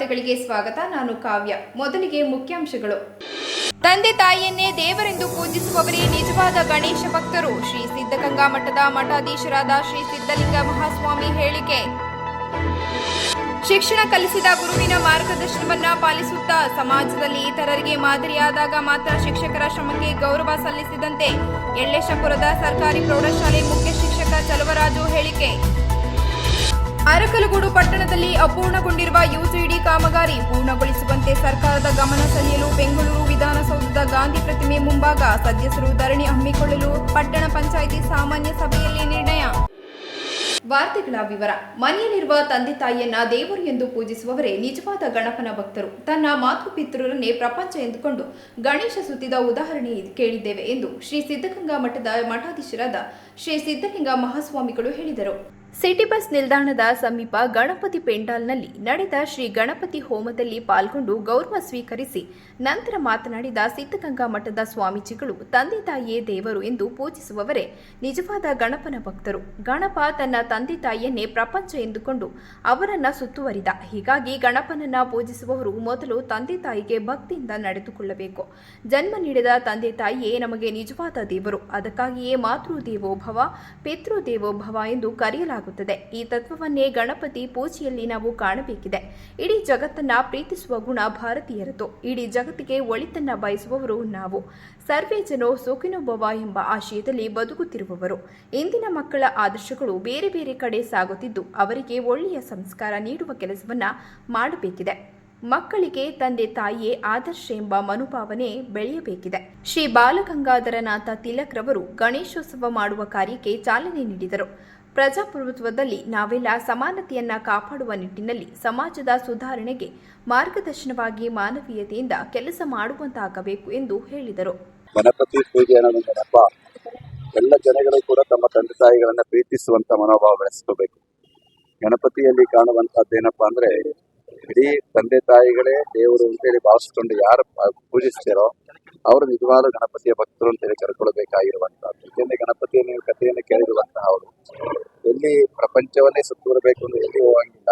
ವಾರ್ತೆಗಳಿಗೆ ಸ್ವಾಗತ. ನಾನು ಕಾವ್ಯ. ಮೊದಲಿಗೆ ಮುಖ್ಯಾಂಶಗಳು. ತಂದೆ ತಾಯಿಯನ್ನೇ ದೇವರೆಂದು ಪೂಜಿಸುವವರೇ ನಿಜವಾದ ಗಣೇಶ ಭಕ್ತರು. ಶ್ರೀ ಸಿದ್ಧಗಂಗಾ ಮಠದ ಮಠಾಧೀಶರಾದ ಶ್ರೀ ಸಿದ್ಧಲಿಂಗ ಮಹಾಸ್ವಾಮಿ ಹೇಳಿಕೆ. ಶಿಕ್ಷಣ ಕಲಿಸಿದ ಗುರುವಿನ ಮಾರ್ಗದರ್ಶನವನ್ನ ಪಾಲಿಸುತ್ತಾ ಸಮಾಜದಲ್ಲಿ ಇತರರಿಗೆ ಮಾದರಿಯಾದಾಗ ಮಾತ್ರ ಶಿಕ್ಷಕರ ಶ್ರಮಕ್ಕೆ ಗೌರವ ಸಲ್ಲಿಸಿದಂತೆ ಯಳ್ಳೇಶಪುರದ ಸರ್ಕಾರಿ ಪ್ರೌಢಶಾಲೆ ಮುಖ್ಯ ಶಿಕ್ಷಕ ಚಲುವರಾಜು ಹೇಳಿಕೆ. ಅರಕಲಗೂಡು ಪಟ್ಟಣದಲ್ಲಿ ಅಪೂರ್ಣಗೊಂಡಿರುವ ಯುಸಿಡಿ ಕಾಮಗಾರಿ ಪೂರ್ಣಗೊಳಿಸುವಂತೆ ಸರ್ಕಾರದ ಗಮನ ಸೆಳೆಯಲು ಬೆಂಗಳೂರು ವಿಧಾನಸೌಧದ ಗಾಂಧಿ ಪ್ರತಿಮೆ ಮುಂಭಾಗ ಸದಸ್ಯರು ಧರಣಿ ಹಮ್ಮಿಕೊಳ್ಳಲು ಪಟ್ಟಣ ಪಂಚಾಯಿತಿ ಸಾಮಾನ್ಯ ಸಭೆಯಲ್ಲಿ ನಿರ್ಣಯ. ವಾರ್ತೆಗಳ ವಿವರ. ಮನೆಯಲ್ಲಿರುವ ತಂದೆ ತಾಯಿಯನ್ನ ದೇವರು ಎಂದು ಪೂಜಿಸುವವರೇ ನಿಜವಾದ ಗಣಪನ ಭಕ್ತರು. ತನ್ನ ಮಾತೃಪಿತೃರನ್ನೇ ಪ್ರಪಂಚ ಎಂದುಕೊಂಡು ಗಣೇಶ ಸುತ್ತಿದ ಉದಾಹರಣೆ ಕೇಳಿದ್ದೇವೆ ಎಂದು ಶ್ರೀ ಸಿದ್ಧಗಂಗಾ ಮಠದ ಮಠಾಧೀಶರಾದ ಶ್ರೀ ಸಿದ್ಧಲಿಂಗ ಮಹಾಸ್ವಾಮಿಗಳು ಹೇಳಿದರು. ಸಿಟಿ ಬಸ್ ನಿಲ್ದಾಣದ ಸಮೀಪ ಗಣಪತಿ ಪೆಂಡಾಲ್ನಲ್ಲಿ ನಡೆದ ಶ್ರೀ ಗಣಪತಿ ಹೋಮದಲ್ಲಿ ಪಾಲ್ಗೊಂಡು ಗೌರವ ಸ್ವೀಕರಿಸಿ ನಂತರ ಮಾತನಾಡಿದ ಸಿದ್ಧಗಂಗಾ ಮಠದ ಸ್ವಾಮೀಜಿಗಳು, ತಂದೆ ತಾಯಿಯೇ ದೇವರು ಎಂದು ಪೂಜಿಸುವವರೇ, ನಿಜವಾದ ಗಣಪನ ಭಕ್ತರು. ಗಣಪ ತನ್ನ ತಂದೆ ತಾಯಿಯನ್ನೇ ಪ್ರಪಂಚ ಎಂದುಕೊಂಡು ಅವರನ್ನ ಸುತ್ತುವರಿದ. ಹೀಗಾಗಿ ಗಣಪನನ್ನ ಪೂಜಿಸುವವರು ಮೊದಲು ತಂದೆ ತಾಯಿಗೆ ಭಕ್ತಿಯಿಂದ ನಡೆದುಕೊಳ್ಳಬೇಕು. ಜನ್ಮ ನೀಡಿದ ತಂದೆ ತಾಯಿಯೇ ನಮಗೆ ನಿಜವಾದ ದೇವರು. ಅದಕ್ಕಾಗಿಯೇ ಮಾತೃ ದೇವೋಭವ ಪಿತೃ ದೇವೋಭವ ಎಂದು ಕರೆಯಲಾಗುತ್ತದೆ. ಈ ತತ್ವವನ್ನೇ ಗಣಪತಿ ಪೂಜೆಯಲ್ಲಿ ನಾವು ಕಾಣಬೇಕಿದೆ. ಇಡೀ ಜಗತ್ತನ್ನ ಪ್ರೀತಿಸುವ ಗುಣ ಭಾರತೀಯರದು. ಇಡೀ ಜಗತ್ತಿಗೆ ಒಳಿತನ್ನ ಬಯಸುವವರು ನಾವು. ಸರ್ವೇ ಜನ ಸೋಕಿನೊಬ್ಬವ ಎಂಬ ಆಶಯದಲ್ಲಿ ಬದುಕುತ್ತಿರುವವರು. ಇಂದಿನ ಮಕ್ಕಳ ಆದರ್ಶಗಳು ಬೇರೆ ಬೇರೆ ಕಡೆ ಸಾಗುತ್ತಿದ್ದು, ಅವರಿಗೆ ಒಳ್ಳೆಯ ಸಂಸ್ಕಾರ ನೀಡುವ ಕೆಲಸವನ್ನ ಮಾಡಬೇಕಿದೆ. ಮಕ್ಕಳಿಗೆ ತಂದೆ ತಾಯಿಯೇ ಆದರ್ಶ ಎಂಬ ಮನೋಭಾವನೆ ಬೆಳೆಯಬೇಕಿದೆ. ಶ್ರೀ ಬಾಲಗಂಗಾಧರನಾಥ ತಿಲಕ್ ರವರು ಗಣೇಶೋತ್ಸವ ಮಾಡುವ ಕಾರ್ಯಕ್ಕೆ ಚಾಲನೆ ನೀಡಿದರು. ಪ್ರಜಾಪ್ರಭುತ್ವದಲ್ಲಿ ನಾವೆಲ್ಲ ಸಮಾನತೆಯನ್ನ ಕಾಪಾಡುವ ನಿಟ್ಟಿನಲ್ಲಿ ಸಮಾಜದ ಸುಧಾರಣೆಗೆ ಮಾರ್ಗದರ್ಶನವಾಗಿ ಮಾನವೀಯತೆಯಿಂದ ಕೆಲಸ ಮಾಡುವಂತಾಗಬೇಕು ಎಂದು ಹೇಳಿದರು. ಗಣಪತಿ ಪೂಜೆ ಎಲ್ಲ ಜನಗಳು ಕೂಡ ತಮ್ಮ ತಂದೆ ತಾಯಿಗಳನ್ನ ಪ್ರೀತಿಸುವಂತ ಮನೋಭಾವ ಬೆಳೆಸ್ಕೋಬೇಕು. ಗಣಪತಿಯಲ್ಲಿ ಕಾಣುವಂತದ್ದು ಏನಪ್ಪಾ ಅಂದ್ರೆ ಇಡೀ ತಂದೆ ತಾಯಿಗಳೇ ದೇವರು ಅಂತೇಳಿ ಭಾವಿಸ್ಕೊಂಡು ಯಾರು ಪೂಜಿಸ್ತೀರೋ ಅವರು ನಿಜವಾದ ಗಣಪತಿಯ ಭಕ್ತರು ಅಂತೇಳಿ ಕರ್ಕೊಳ್ಬೇಕಾಗಿರುವಂತಹದ್ದು ಯಾಕೆಂದ್ರೆ ಗಣಪತಿಯ ನೀವು ಕಥೆಯನ್ನು ಕೇಳಿರುವಂತಹ ಅವರು. ಎಲ್ಲಿ ಪ್ರಪಂಚವನ್ನೇ ಸುತ್ತೂರಬೇಕು ಅಂತ ಎಲ್ಲಿ ಹೋಗಂಗಿಲ್ಲ.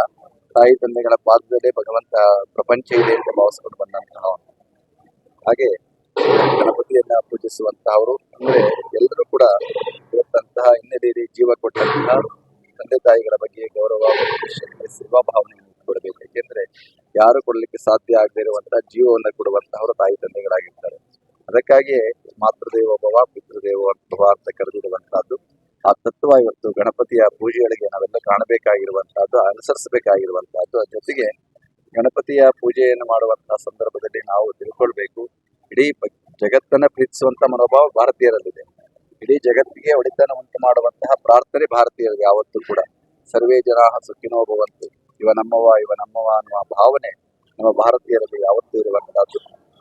ತಾಯಿ ತಂದೆಗಳ ಪಾದದಲ್ಲೇ ಭಗವಂತ ಪ್ರಪಂಚ ಇದೆ ಅಂತ ಭಾವಿಸ್ಕೊಂಡು ಬಂದಂತಹ ಹಾಗೆ ಗಣಪತಿಯನ್ನ ಪೂಜಿಸುವಂತಹವರು. ಅಂದ್ರೆ ಎಲ್ಲರೂ ಕೂಡ ಇವತ್ತಂತಹ ಹಿನ್ನೆಲೆಯಲ್ಲಿ ಜೀವ ಕೊಟ್ಟಂತಹ ತಂದೆ ತಾಯಿಗಳ ಬಗ್ಗೆ ಗೌರವ ಸೇವಾ ಭಾವನೆಯನ್ನು ಕೊಡಬೇಕು. ಯಾಕೆಂದ್ರೆ ಯಾರು ಕೊಡಲಿಕ್ಕೆ ಸಾಧ್ಯ ಆಗದೇ ಇರುವಂತಹ ಜೀವವನ್ನು ಕೊಡುವಂತಹವರು ತಾಯಿ ತಂದೆಗಳಾಗಿರ್ತಾರೆ. ಅದಕ್ಕಾಗಿ ಮಾತೃದೇವ ಭವ, ಪಿತೃದೇವ ಭವ ಅಂತ ಕರೆದಿರುವಂತಹದ್ದು ಆ ತತ್ವ ಇವತ್ತು ಗಣಪತಿಯ ಪೂಜೆಗಳಿಗೆ ನಾವೆಲ್ಲ ಕಾಣಬೇಕಾಗಿರುವಂತಹದ್ದು, ಅನುಸರಿಸಬೇಕಾಗಿರುವಂತಹದ್ದು. ಅದ್ರ ಜೊತೆಗೆ ಗಣಪತಿಯ ಪೂಜೆಯನ್ನು ಮಾಡುವಂತಹ ಸಂದರ್ಭದಲ್ಲಿ ನಾವು ತಿಳ್ಕೊಳ್ಬೇಕು. ಇಡೀ ಜಗತ್ತನ್ನ ಪ್ರೀತಿಸುವಂತ ಮನೋಭಾವ ಭಾರತೀಯರಲ್ಲಿದೆ. ಇಡೀ ಜಗತ್ತಿಗೆ ಒಳಿತನ ಉಂಟು ಮಾಡುವಂತಹ ಪ್ರಾರ್ಥನೆ ಭಾರತೀಯರಿಗೆ ಯಾವತ್ತೂ ಕೂಡ. ಸರ್ವೇ ಜನ ಸುಖಿನೋ ಭವಂತು. ಇವ ನಮ್ಮವ ಇವ ನಮ್ಮವ ಅನ್ನುವ ಭಾವನೆ ನಮ್ಮ ಭಾರತೀಯರಲ್ಲಿ ಯಾವತ್ತೂ ಇರುವಂತಹದ್ದು.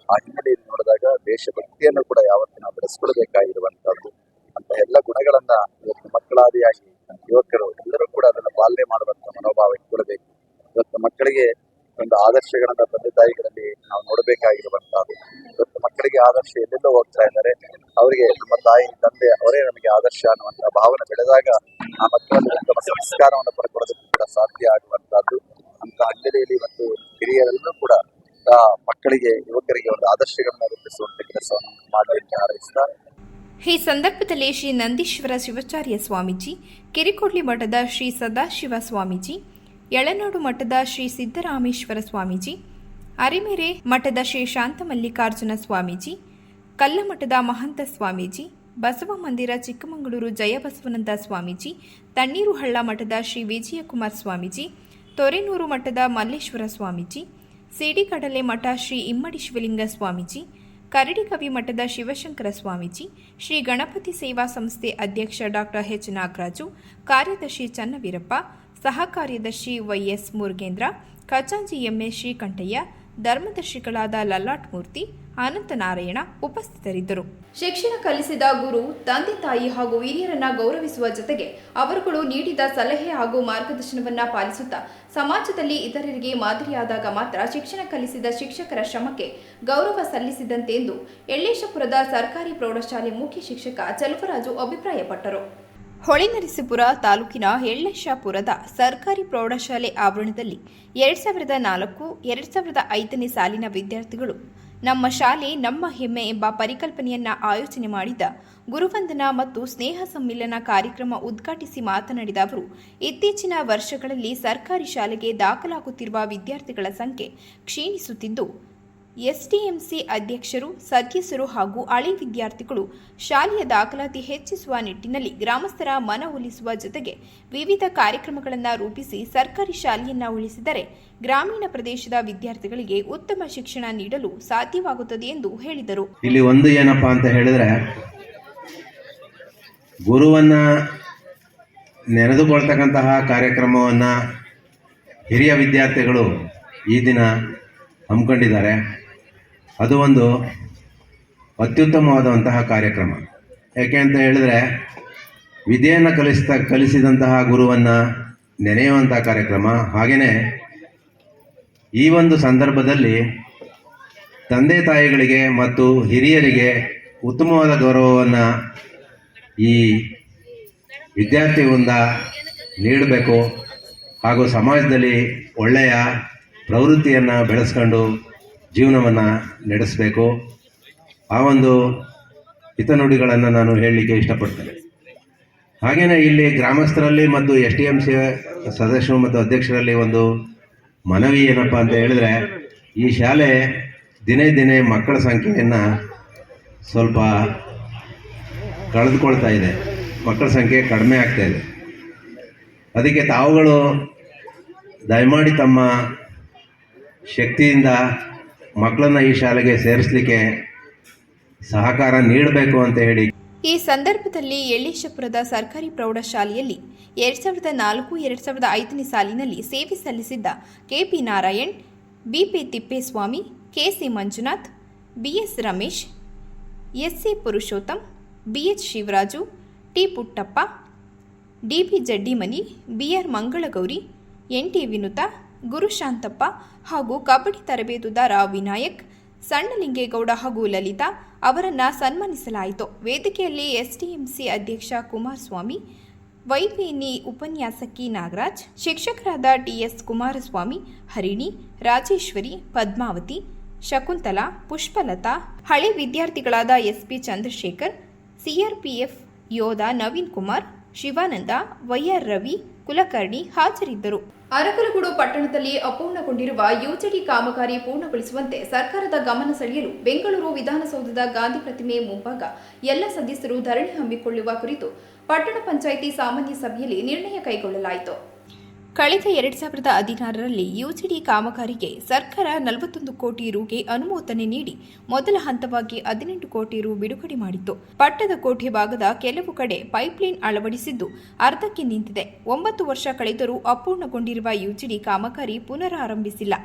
ಆ ಹಿನ್ನೆಲೆಯಲ್ಲಿ ನೋಡಿದಾಗ ದೇಶಭಕ್ತಿಯನ್ನು ಕೂಡ ಯಾವತ್ತಿನ ನಾವು ಬೆಳೆಸ್ಕೊಳ್ಬೇಕಾಗಿರುವಂತಹದ್ದು. ಅಂತ ಎಲ್ಲ ಗುಣಗಳನ್ನ ಇವತ್ತು ಮಕ್ಕಳಾದಿಯಾಗಿ, ಯುವಕರು ಎಲ್ಲರೂ ಕೂಡ ಅದನ್ನು ಪಾಲನೆ ಮಾಡುವಂತ ಮನೋಭಾವ ಇಟ್ಕೊಳ್ಬೇಕು. ಇವತ್ತು ಮಕ್ಕಳಿಗೆ ಒಂದು ಆದರ್ಶಗಳನ್ನ ತಂದೆ ತಾಯಿಗಳಲ್ಲಿ ನಾವು ನೋಡಬೇಕಾಗಿರುವಂತಹದ್ದು ಇವತ್ತು ಮಕ್ಕಳಿಗೆ ಆದರ್ಶ ಎಲ್ಲೆಲ್ಲೋ ಹೋಗ್ತಾ ಇದ್ದಾರೆ. ಅವರಿಗೆ ನಮ್ಮ ತಾಯಿ, ತಂದೆ ಅವರೇ ನಮಗೆ ಆದರ್ಶ ಅನ್ನುವಂತ ಭಾವನೆ ಬೆಳೆದಾಗ ಆ ಮಕ್ಕಳಲ್ಲಿ ಉತ್ತಮ ಸಂಸ್ಕಾರವನ್ನು ಪಡ್ಕೊಳ್ಳೋದಕ್ಕೂ ಕೂಡ ಸಾಧ್ಯ ಆಗುವಂತಹದ್ದು ಅಂತ ಹಿನ್ನೆಲೆಯಲ್ಲಿ ಮತ್ತು ಹಿರಿಯರೆಲ್ಲರೂ ಕೂಡ ಮಕ್ಕಳಿಗೆ, ಯುವಕರಿಗೆ ಒಂದು ಆದರ್ಶಗಳನ್ನ ರೂಪಿಸುವಂತ ಕೆಲಸವನ್ನು ಮಾಡಲಿಕ್ಕೆ ಹಾರೈಸುತ್ತಾರೆ ಹಾರೈಸ್ತಾ ಈ ಸಂದರ್ಭದಲ್ಲಿ ಶ್ರೀ ನಂದೀಶ್ವರ ಶಿವಾಚಾರ್ಯ ಸ್ವಾಮೀಜಿ, ಕಿರಿಕೊಡ್ಲಿ ಮಠದ ಶ್ರೀ ಸದಾಶಿವ ಸ್ವಾಮೀಜಿ ಯಳನಾಡು ಮಠದ ಶ್ರೀ ಸಿದ್ದರಾಮೇಶ್ವರ ಸ್ವಾಮೀಜಿ, ಅರಿಮೆರೆ ಮಠದ ಶ್ರೀ ಶಾಂತಮಲ್ಲಿಕಾರ್ಜುನ ಸ್ವಾಮೀಜಿ, ಕಲ್ಲಮಠದ ಮಹಂತ ಸ್ವಾಮೀಜಿ, ಬಸವ ಮಂದಿರ ಚಿಕ್ಕಮಗಳೂರು ಜಯಬಸವನಂದ ಸ್ವಾಮೀಜಿ, ತಣ್ಣೀರುಹಳ್ಳ ಮಠದ ಶ್ರೀ ವಿಜಯಕುಮಾರ್ ಸ್ವಾಮೀಜಿ, ತೊರೆನೂರು ಮಠದ ಮಲ್ಲೇಶ್ವರ ಸ್ವಾಮೀಜಿ, ಸಿಡಿಕಡಲೆ ಮಠ ಶ್ರೀ ಇಮ್ಮಡಿ ಶಿವಲಿಂಗ ಸ್ವಾಮೀಜಿ ಕರಡಿಕವಿ ಮಠದ ಶಿವಶಂಕರ ಸ್ವಾಮೀಜಿ, ಶ್ರೀ ಗಣಪತಿ ಸೇವಾ ಸಂಸ್ಥೆ ಅಧ್ಯಕ್ಷ ಡಾಕ್ಟರ್ ಎಚ್ ನಾಗರಾಜು, ಕಾರ್ಯದರ್ಶಿ ಚನ್ನವೀರಪ್ಪ ಸಹ ಕಾರ್ಯದರ್ಶಿ ವೈಎಸ್ ಮುರುಗೇಂದ್ರ ಖಜಾಂಜಿ ಎಂಎ ಶ್ರೀಕಂಠಯ್ಯ, ಧರ್ಮದರ್ಶಿಗಳಾದ ಲಲ್ಲಾಟ್ ಮೂರ್ತಿ, ಅನಂತನಾರಾಯಣ ಉಪಸ್ಥಿತರಿದ್ದರು. ಶಿಕ್ಷಣ ಕಲಿಸಿದ ಗುರು, ತಂದೆ ತಾಯಿ ಹಾಗೂ ಹಿರಿಯರನ್ನ ಗೌರವಿಸುವ ಜೊತೆಗೆ ಅವರುಗಳು ನೀಡಿದ ಸಲಹೆ ಹಾಗೂ ಮಾರ್ಗದರ್ಶನವನ್ನ ಪಾಲಿಸುತ್ತಾ ಸಮಾಜದಲ್ಲಿ ಇತರರಿಗೆ ಮಾದರಿಯಾದಾಗ ಮಾತ್ರ ಶಿಕ್ಷಣ ಕಲಿಸಿದ ಶಿಕ್ಷಕರ ಶ್ರಮಕ್ಕೆ ಗೌರವ ಸಲ್ಲಿಸಿದಂತೆ ಎಂದು ಯಳ್ಳೇಶಪುರದ ಸರ್ಕಾರಿ ಪ್ರೌಢಶಾಲೆ ಮುಖ್ಯ ಶಿಕ್ಷಕ ಚಲುವರಾಜು ಅಭಿಪ್ರಾಯಪಟ್ಟರು. ಹೊಳೆನರಸೀಪುರ ತಾಲೂಕಿನ ಎಳ್ಳೇಶಾಪುರದ ಸರ್ಕಾರಿ ಪ್ರೌಢಶಾಲೆ ಆವರಣದಲ್ಲಿ ಎರಡ್ ಸಾವಿರದ ನಾಲ್ಕು, ಎರಡ್ ಸಾವಿರದ ಐದನೇ ಸಾಲಿನ ವಿದ್ಯಾರ್ಥಿಗಳು ನಮ್ಮ ಶಾಲೆ ನಮ್ಮ ಹೆಮ್ಮೆ ಎಂಬ ಪರಿಕಲ್ಪನೆಯನ್ನ ಆಯೋಜನೆ ಮಾಡಿದ ಗುರುವಂದನಾ ಮತ್ತು ಸ್ನೇಹ ಸಮ್ಮಿಲನ ಕಾರ್ಯಕ್ರಮ ಉದ್ಘಾಟಿಸಿ ಮಾತನಾಡಿದ ಅವರು, ಇತ್ತೀಚಿನ ವರ್ಷಗಳಲ್ಲಿ ಸರ್ಕಾರಿ ಶಾಲೆಗೆ ದಾಖಲಾಗುತ್ತಿರುವ ವಿದ್ಯಾರ್ಥಿಗಳ ಸಂಖ್ಯೆ ಕ್ಷೀಣಿಸುತ್ತಿದ್ದು ಎಸ್ಡಿಎಂಸಿ ಅಧ್ಯಕ್ಷರು, ಸದಸ್ಯರು ಹಾಗೂ ಹಳೆ ವಿದ್ಯಾರ್ಥಿಗಳು ಶಾಲೆಯ ದಾಖಲಾತಿ ಹೆಚ್ಚಿಸುವ ನಿಟ್ಟಿನಲ್ಲಿ ಗ್ರಾಮಸ್ಥರ ಮನವೊಲಿಸುವ ಜೊತೆಗೆ ವಿವಿಧ ಕಾರ್ಯಕ್ರಮಗಳನ್ನು ರೂಪಿಸಿ ಸರ್ಕಾರಿ ಶಾಲೆಯನ್ನ ಉಳಿಸಿದರೆ ಗ್ರಾಮೀಣ ಪ್ರದೇಶದ ವಿದ್ಯಾರ್ಥಿಗಳಿಗೆ ಉತ್ತಮ ಶಿಕ್ಷಣ ನೀಡಲು ಸಾಧ್ಯವಾಗುತ್ತದೆ ಎಂದು ಹೇಳಿದರು. ಇಲ್ಲಿ ಒಂದು ಏನಪ್ಪ ಅಂತ ಹೇಳಿದ್ರೆ, ಗುರುವನ್ನ ನೆನೆದುಕೊಳ್ತಕ್ಕಂತಹ ಕಾರ್ಯಕ್ರಮವನ್ನು ಹಿರಿಯ ವಿದ್ಯಾರ್ಥಿಗಳು ಈ ದಿನ ಹಮ್ಮಿಕೊಂಡಿದ್ದಾರೆ. ಅದು ಒಂದು ಅತ್ಯುತ್ತಮವಾದಂತಹ ಕಾರ್ಯಕ್ರಮ. ಯಾಕೆ ಅಂತ ಹೇಳಿದ್ರೆ, ವಿದ್ಯೆಯನ್ನು ಕಲಿಸ್ತಾ, ಕಲಿಸಿದಂತಹ ಗುರುವನ್ನು ನೆನೆಯುವಂಥ ಕಾರ್ಯಕ್ರಮ. ಹಾಗೆಯೇ ಈ ಒಂದು ಸಂದರ್ಭದಲ್ಲಿ ತಂದೆ ತಾಯಿಗಳಿಗೆ ಮತ್ತು ಹಿರಿಯರಿಗೆ ಉತ್ತಮವಾದ ಗೌರವವನ್ನು ಈ ವಿದ್ಯಾರ್ಥಿ ವೃಂದ ನೀಡಬೇಕು. ಹಾಗೂ ಸಮಾಜದಲ್ಲಿ ಒಳ್ಳೆಯ ಪ್ರವೃತ್ತಿಯನ್ನು ಬೆಳೆಸ್ಕೊಂಡು ಜೀವನವನ್ನು ನಡೆಸಬೇಕು. ಆ ಒಂದು ಹಿತನುಡಿಗಳನ್ನು ನಾನು ಹೇಳಲಿಕ್ಕೆ ಇಷ್ಟಪಡ್ತೇನೆ. ಹಾಗೆಯೇ ಇಲ್ಲಿ ಗ್ರಾಮಸ್ಥರಲ್ಲಿ ಮತ್ತು ಎಸ್ ಡಿ ಎಂ ಸಿ ಸದಸ್ಯರು ಮತ್ತು ಅಧ್ಯಕ್ಷರಲ್ಲಿ ಒಂದು ಮನವಿ ಏನಪ್ಪ ಅಂತ ಹೇಳಿದ್ರೆ, ಈ ಶಾಲೆ ದಿನೇ ದಿನೇ ಮಕ್ಕಳ ಸಂಖ್ಯೆಯನ್ನು ಸ್ವಲ್ಪ ಕಳೆದುಕೊಳ್ತಾ ಇದೆ. ಮಕ್ಕಳ ಸಂಖ್ಯೆ ಕಡಿಮೆ ಆಗ್ತಾ ಇದೆ. ಅದಕ್ಕೆ ತಾವುಗಳು ದಯಮಾಡಿ ತಮ್ಮ ಶಕ್ತಿಯಿಂದ ಮಕ್ಕಳನ್ನು ಈ ಶಾಲೆಗೆ ಸೇರಿಸಲಿಕ್ಕೆ ಸಹಕಾರ ನೀಡಬೇಕು ಅಂತ ಹೇಳಿ. ಈ ಸಂದರ್ಭದಲ್ಲಿ ಯಳ್ಳೇಶಪುರದ ಸರ್ಕಾರಿ ಪ್ರೌಢಶಾಲೆಯಲ್ಲಿ ಎರಡ್ ಸಾವಿರದ ನಾಲ್ಕು, ಎರಡ್ ಸಾವಿರದ ಐದನೇ ಸಾಲಿನಲ್ಲಿ ಸೇವೆ ಸಲ್ಲಿಸಿದ್ದ K P Narayan, B P Thippeswamy, K C Manjunath, B S Ramesh S C Purushottam, B H Shivaraju, T. Puttappa, D P Jaddimani, B R Mangalagowri N T Vinutha Gurushanthappa ಹಾಗೂ ಕಬಡ್ಡಿ ತರಬೇತುದಾರ ವಿನಾಯಕ್, ಸಣ್ಣಲಿಂಗೇಗೌಡ ಹಾಗೂ ಲಲಿತಾ ಅವರನ್ನು ಸನ್ಮಾನಿಸಲಾಯಿತು. ವೇದಿಕೆಯಲ್ಲಿ ಎಸ್ಡಿಎಂಸಿ ಅಧ್ಯಕ್ಷ ಕುಮಾರಸ್ವಾಮಿ ವೈಪೇನಿ ಉಪನ್ಯಾಸಕಿ ನಾಗರಾಜ್, ಶಿಕ್ಷಕರಾದ TS Kumaraswamy, Harini, Rajeshwari, Padmavathi, Shakuntala, Pushpalatha, ಹಳೆ ವಿದ್ಯಾರ್ಥಿಗಳಾದ ಎಸ್ಪಿ ಚಂದ್ರಶೇಖರ್, ಸಿಆರ್ಪಿಎಫ್ ಯೋಧ ನವೀನ್ ಕುಮಾರ್, ಶಿವಾನಂದ, ವೈಆರ್ ರವಿ, ಕುಲಕರ್ಣಿ ಹಾಜರಿದ್ದರು. ಅರಕಲಗೂಡು ಪಟ್ಟಣದಲ್ಲಿ ಅಪೂರ್ಣಗೊಂಡಿರುವ ಯುಜಿಡಿ ಕಾಮಗಾರಿ ಪೂರ್ಣಗೊಳಿಸುವಂತೆ ಸರ್ಕಾರದ ಗಮನ ಸೆಳೆಯಲು ಬೆಂಗಳೂರು ವಿಧಾನಸೌಧದ ಗಾಂಧಿ ಪ್ರತಿಮೆ ಮುಂಭಾಗ ಎಲ್ಲ ಸದಸ್ಯರು ಧರಣಿ ಹಮ್ಮಿಕೊಳ್ಳುವ ಕುರಿತು ಪಟ್ಟಣ ಪಂಚಾಯಿತಿ ಸಾಮಾನ್ಯ ಸಭೆಯಲ್ಲಿ ನಿರ್ಣಯ ಕೈಗೊಳ್ಳಲಾಯಿತು. ಕಳೆದ ಎರಡ್ ಸಾವಿರದ ಹದಿನಾರರಲ್ಲಿ ಯುಜಿಡಿ ಕಾಮಗಾರಿಗೆ ಸರ್ಕಾರ ನಲವತ್ತೊಂದು ಕೋಟಿ ರುಗೆ ಅನುಮೋದನೆ ನೀಡಿ ಮೊದಲ ಹಂತವಾಗಿ ಹದಿನೆಂಟು ಕೋಟಿ ರು ಬಿಡುಗಡೆ ಮಾಡಿತ್ತು. ಪಟ್ಟದ ಕೋಟೆ ಭಾಗದ ಕೆಲವು ಕಡೆ ಪೈಪ್ಲೈನ್ ಅಳವಡಿಸಿದ್ದು ಅರ್ಧಕ್ಕೆ ನಿಂತಿದೆ. ಒಂಬತ್ತು ವರ್ಷ ಕಳೆದರೂ ಅಪೂರ್ಣಗೊಂಡಿರುವ ಯುಜಿಡಿ ಕಾಮಗಾರಿ ಪುನರಾರಂಭಿಸಿಲ್ಲ.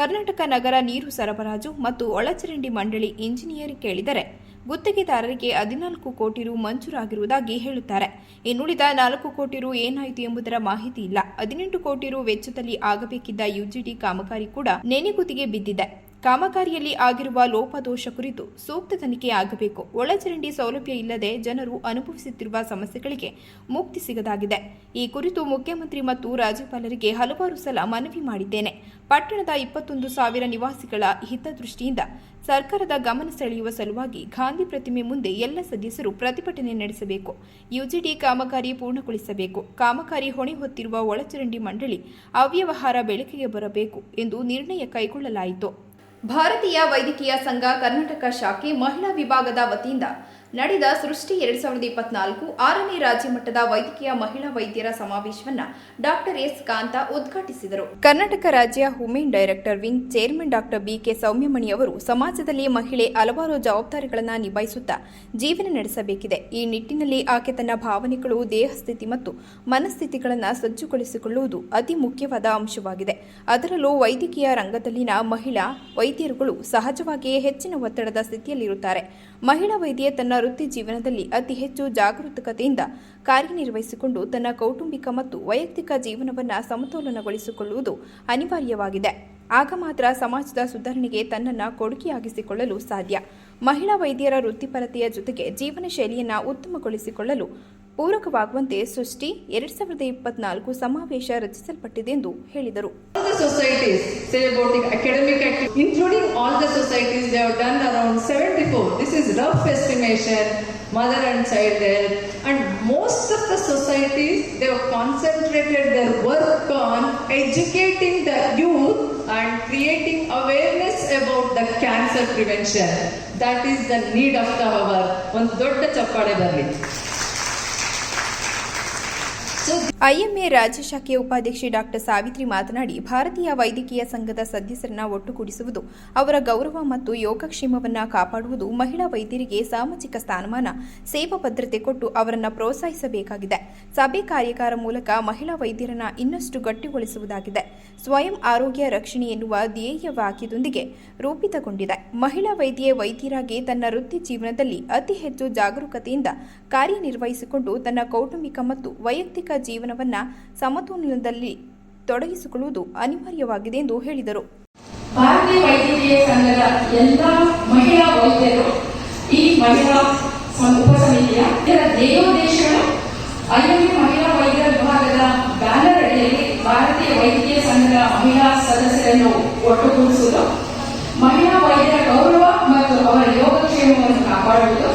ಕರ್ನಾಟಕ ನಗರ ನೀರು ಸರಬರಾಜು ಮತ್ತು ಒಳಚರಂಡಿ ಮಂಡಳಿ ಇಂಜಿನಿಯರ್ ಕೇಳಿದರೆ ಗುತ್ತಿಗೆದಾರರಿಗೆ ಹದಿನಾಲ್ಕು ಕೋಟಿ ರು ಮಂಜೂರಾಗಿರುವುದಾಗಿ ಹೇಳುತ್ತಾರೆ. ಇನ್ನುಳಿದ ನಾಲ್ಕು ಕೋಟಿ ರು ಏನಾಯಿತು ಎಂಬುದರ ಮಾಹಿತಿ ಇಲ್ಲ. ಹದಿನೆಂಟು ಕೋಟಿ ರು ವೆಚ್ಚದಲ್ಲಿ ಆಗಬೇಕಿದ್ದ ಯುಜಿಡಿ ಕಾಮಗಾರಿ ಕೂಡ ನೆನೆಗುದಿಗೆ ಬಿದ್ದಿದೆ. ಕಾಮಗಾರಿಯಲ್ಲಿ ಆಗಿರುವ ಲೋಪದೋಷ ಕುರಿತು ಸೂಕ್ತ ತನಿಖೆ ಆಗಬೇಕು. ಒಳಚರಂಡಿ ಸೌಲಭ್ಯ ಇಲ್ಲದೆ ಜನರು ಅನುಭವಿಸುತ್ತಿರುವ ಸಮಸ್ಯೆಗಳಿಗೆ ಮುಕ್ತಿ ಸಿಗದಾಗಿದೆ. ಈ ಕುರಿತು ಮುಖ್ಯಮಂತ್ರಿ ಮತ್ತು ರಾಜ್ಯಪಾಲರಿಗೆ ಹಲವಾರು ಸಲ ಮನವಿ ಮಾಡಿದ್ದೇನೆ. ಪಟ್ಟಣದ ಇಪ್ಪತ್ತೊಂದು ಸಾವಿರ ನಿವಾಸಿಗಳ ಹಿತದೃಷ್ಟಿಯಿಂದ ಸರ್ಕಾರದ ಗಮನ ಸೆಳೆಯುವ ಸಲುವಾಗಿ ಗಾಂಧಿ ಪ್ರತಿಮೆ ಮುಂದೆ ಎಲ್ಲ ಸದಸ್ಯರು ಪ್ರತಿಭಟನೆ ನಡೆಸಬೇಕು. ಯುಜಿಡಿ ಕಾಮಗಾರಿ ಪೂರ್ಣಗೊಳಿಸಬೇಕು. ಕಾಮಗಾರಿ ಹೊಣೆ ಹೊತ್ತಿರುವ ಒಳಚರಂಡಿ ಮಂಡಳಿ ಅವ್ಯವಹಾರ ಬೆಳಕಿಗೆ ಬರಬೇಕು ಎಂದು ನಿರ್ಣಯ ಕೈಗೊಳ್ಳಲಾಯಿತು. ಭಾರತೀಯ ವೈದ್ಯಕೀಯ ಸಂಘ ಕರ್ನಾಟಕ ಶಾಖೆ ಮಹಿಳಾ ವಿಭಾಗದ ವತಿಯಿಂದ ನಡೆದ ಸೃಷ್ಟಿ ಎರಡ್ ಸಾವಿರದ ಇಪ್ಪತ್ನಾಲ್ಕು ಆರನೇ ರಾಜ್ಯ ಮಟ್ಟದ ವೈದ್ಯಕೀಯ ಮಹಿಳಾ ವೈದ್ಯರ ಸಮಾವೇಶವನ್ನ ಡಾಕ್ಟರ್ ಎಸ್ ಕಾಂತ ಉದ್ಘಾಟಿಸಿದರು. ಕರ್ನಾಟಕ ರಾಜ್ಯ human director wing chairman doctor B K Soumyamani ಅವರು ಸಮಾಜದಲ್ಲಿ ಮಹಿಳೆ ಹಲವಾರು ಜವಾಬ್ದಾರಿಗಳನ್ನು ನಿಭಾಯಿಸುತ್ತಾ ಜೀವನ ನಡೆಸಬೇಕಿದೆ. ಈ ನಿಟ್ಟಿನಲ್ಲಿ ಆಕೆ ತನ್ನ ಭಾವನೆಗಳು, ದೇಹಸ್ಥಿತಿ ಮತ್ತು ಮನಸ್ಥಿತಿಗಳನ್ನು ಸಜ್ಜುಗೊಳಿಸಿಕೊಳ್ಳುವುದು ಅತಿ ಮುಖ್ಯವಾದ ಅಂಶವಾಗಿದೆ. ಅದರಲ್ಲೂ ವೈದ್ಯಕೀಯ ರಂಗದಲ್ಲಿನ ಮಹಿಳಾ ವೈದ್ಯರುಗಳು ಸಹಜವಾಗಿಯೇ ಹೆಚ್ಚಿನ ಒತ್ತಡದ ಸ್ಥಿತಿಯಲ್ಲಿರುತ್ತಾರೆ. ಮಹಿಳಾ ವೈದ್ಯ ತನ್ನ ವೃತ್ತಿ ಜೀವನದಲ್ಲಿ ಅತಿ ಹೆಚ್ಚು ಜಾಗರೂಕತೆಯಿಂದ ಕಾರ್ಯನಿರ್ವಹಿಸಿಕೊಂಡು ತನ್ನ ಕೌಟುಂಬಿಕ ಮತ್ತು ವೈಯಕ್ತಿಕ ಜೀವನವನ್ನು ಸಮತೋಲನಗೊಳಿಸಿಕೊಳ್ಳುವುದು ಅನಿವಾರ್ಯವಾಗಿದೆ. ಆಗ ಮಾತ್ರ ಸಮಾಜದ ಸುಧಾರಣೆಗೆ ತನ್ನನ್ನು ಕೊಡುಗೆಯಾಗಿಸಿಕೊಳ್ಳಲು ಸಾಧ್ಯ. ಮಹಿಳಾ ವೈದ್ಯರ ವೃತ್ತಿಪರತೆಯ ಜೊತೆಗೆ ಜೀವನ ಶೈಲಿಯನ್ನು ಉತ್ತಮಗೊಳಿಸಿಕೊಳ್ಳಲು ಪೂರಕವಾಗುವಂತೆ ಸೃಷ್ಟಿ ಎರಡ್ ಸಾವಿರದ ಇಪ್ಪತ್ನಾಲ್ಕು ಸಮಾವೇಶ ರಚಿಸಲ್ಪಟ್ಟಿದೆ ಎಂದು ಹೇಳಿದರು. All the societies, they have done around 74. This is rough estimation, mother and child health. And most of the societies, they have concentrated their work on educating the youth and creating awareness about the cancer prevention. That is the need of the hour. ಒಂದು ದೊಡ್ಡ ಚಪ್ಪಾಳೆ ಬರಲಿ IMA ರಾಜ್ಯ ಶಾಖೆಯ ಉಪಾಧ್ಯಕ್ಷೆ doctor Savitri ಮಾತನಾಡಿ, ಭಾರತೀಯ ವೈದ್ಯಕೀಯ ಸಂಘದ ಸದಸ್ಯರನ್ನ ಒಟ್ಟುಗೂಡಿಸುವುದು, ಅವರ ಗೌರವ ಮತ್ತು ಯೋಗಕ್ಷೇಮವನ್ನು ಕಾಪಾಡುವುದು ಮಹಿಳಾ ವೈದ್ಯರಿಗೆ ಸಾಮಾಜಿಕ ಸ್ಥಾನಮಾನ, ಸೇವಾ ಭದ್ರತೆ ಕೊಟ್ಟು ಅವರನ್ನು ಪ್ರೋತ್ಸಾಹಿಸಬೇಕಾಗಿದೆ. ಸಭೆ ಕಾರ್ಯಕಾರ ಮೂಲಕ ಮಹಿಳಾ ವೈದ್ಯರನ್ನ ಇನ್ನಷ್ಟು ಗಟ್ಟಿಗೊಳಿಸುವುದಾಗಿದೆ. ಸ್ವಯಂ ಆರೋಗ್ಯ ರಕ್ಷಣೆ ಎನ್ನುವ ಧ್ಯೇಯ ವಾಕ್ಯದೊಂದಿಗೆ ರೂಪಿತಗೊಂಡಿದೆ. ಮಹಿಳಾ ವೈದ್ಯೆ ವೈದ್ಯರಾಗಿ ತನ್ನ ವೃತ್ತಿ ಜೀವನದಲ್ಲಿ ಅತಿ ಹೆಚ್ಚು ಜಾಗರೂಕತೆಯಿಂದ ಕಾರ್ಯನಿರ್ವಹಿಸಿಕೊಂಡು ತನ್ನ ಕೌಟುಂಬಿಕ ಮತ್ತು ವೈಯಕ್ತಿಕ ಜೀವನವನ್ನ ಸಮತೋಲನದಲ್ಲಿ ತೊಡಗಿಸಿಕೊಳ್ಳುವುದು ಅನಿವಾರ್ಯವಾಗಿದೆ ಎಂದು ಹೇಳಿದರು. ಭಾರತೀಯ ವೈದ್ಯಕೀಯ ಸಂಘದ ಎಲ್ಲ ಮಹಿಳಾ ವೈದ್ಯರು ಈ ಮಹಿಳಾ ಉಪಸಮಿತಿಯ ಧ್ಯೇಯೋದ್ದೇಶಗಳು ಐಎಂಎ ಮಹಿಳಾ ವೈದ್ಯರ ವಿಭಾಗದ ಬ್ಯಾನರ್ ಅಡಿಯಲ್ಲಿ ಭಾರತೀಯ ವೈದ್ಯಕೀಯ ಸಂಘದ ಮಹಿಳಾ ಸದಸ್ಯರನ್ನು ಒಟ್ಟುಗೂಡಿಸುವುದು, ಮಹಿಳಾ ವೈದ್ಯರ ಗೌರವ ಮತ್ತು ಅವರ ಯೋಗಕ್ಷೇಮವನ್ನು ಕಾಪಾಡುವುದು,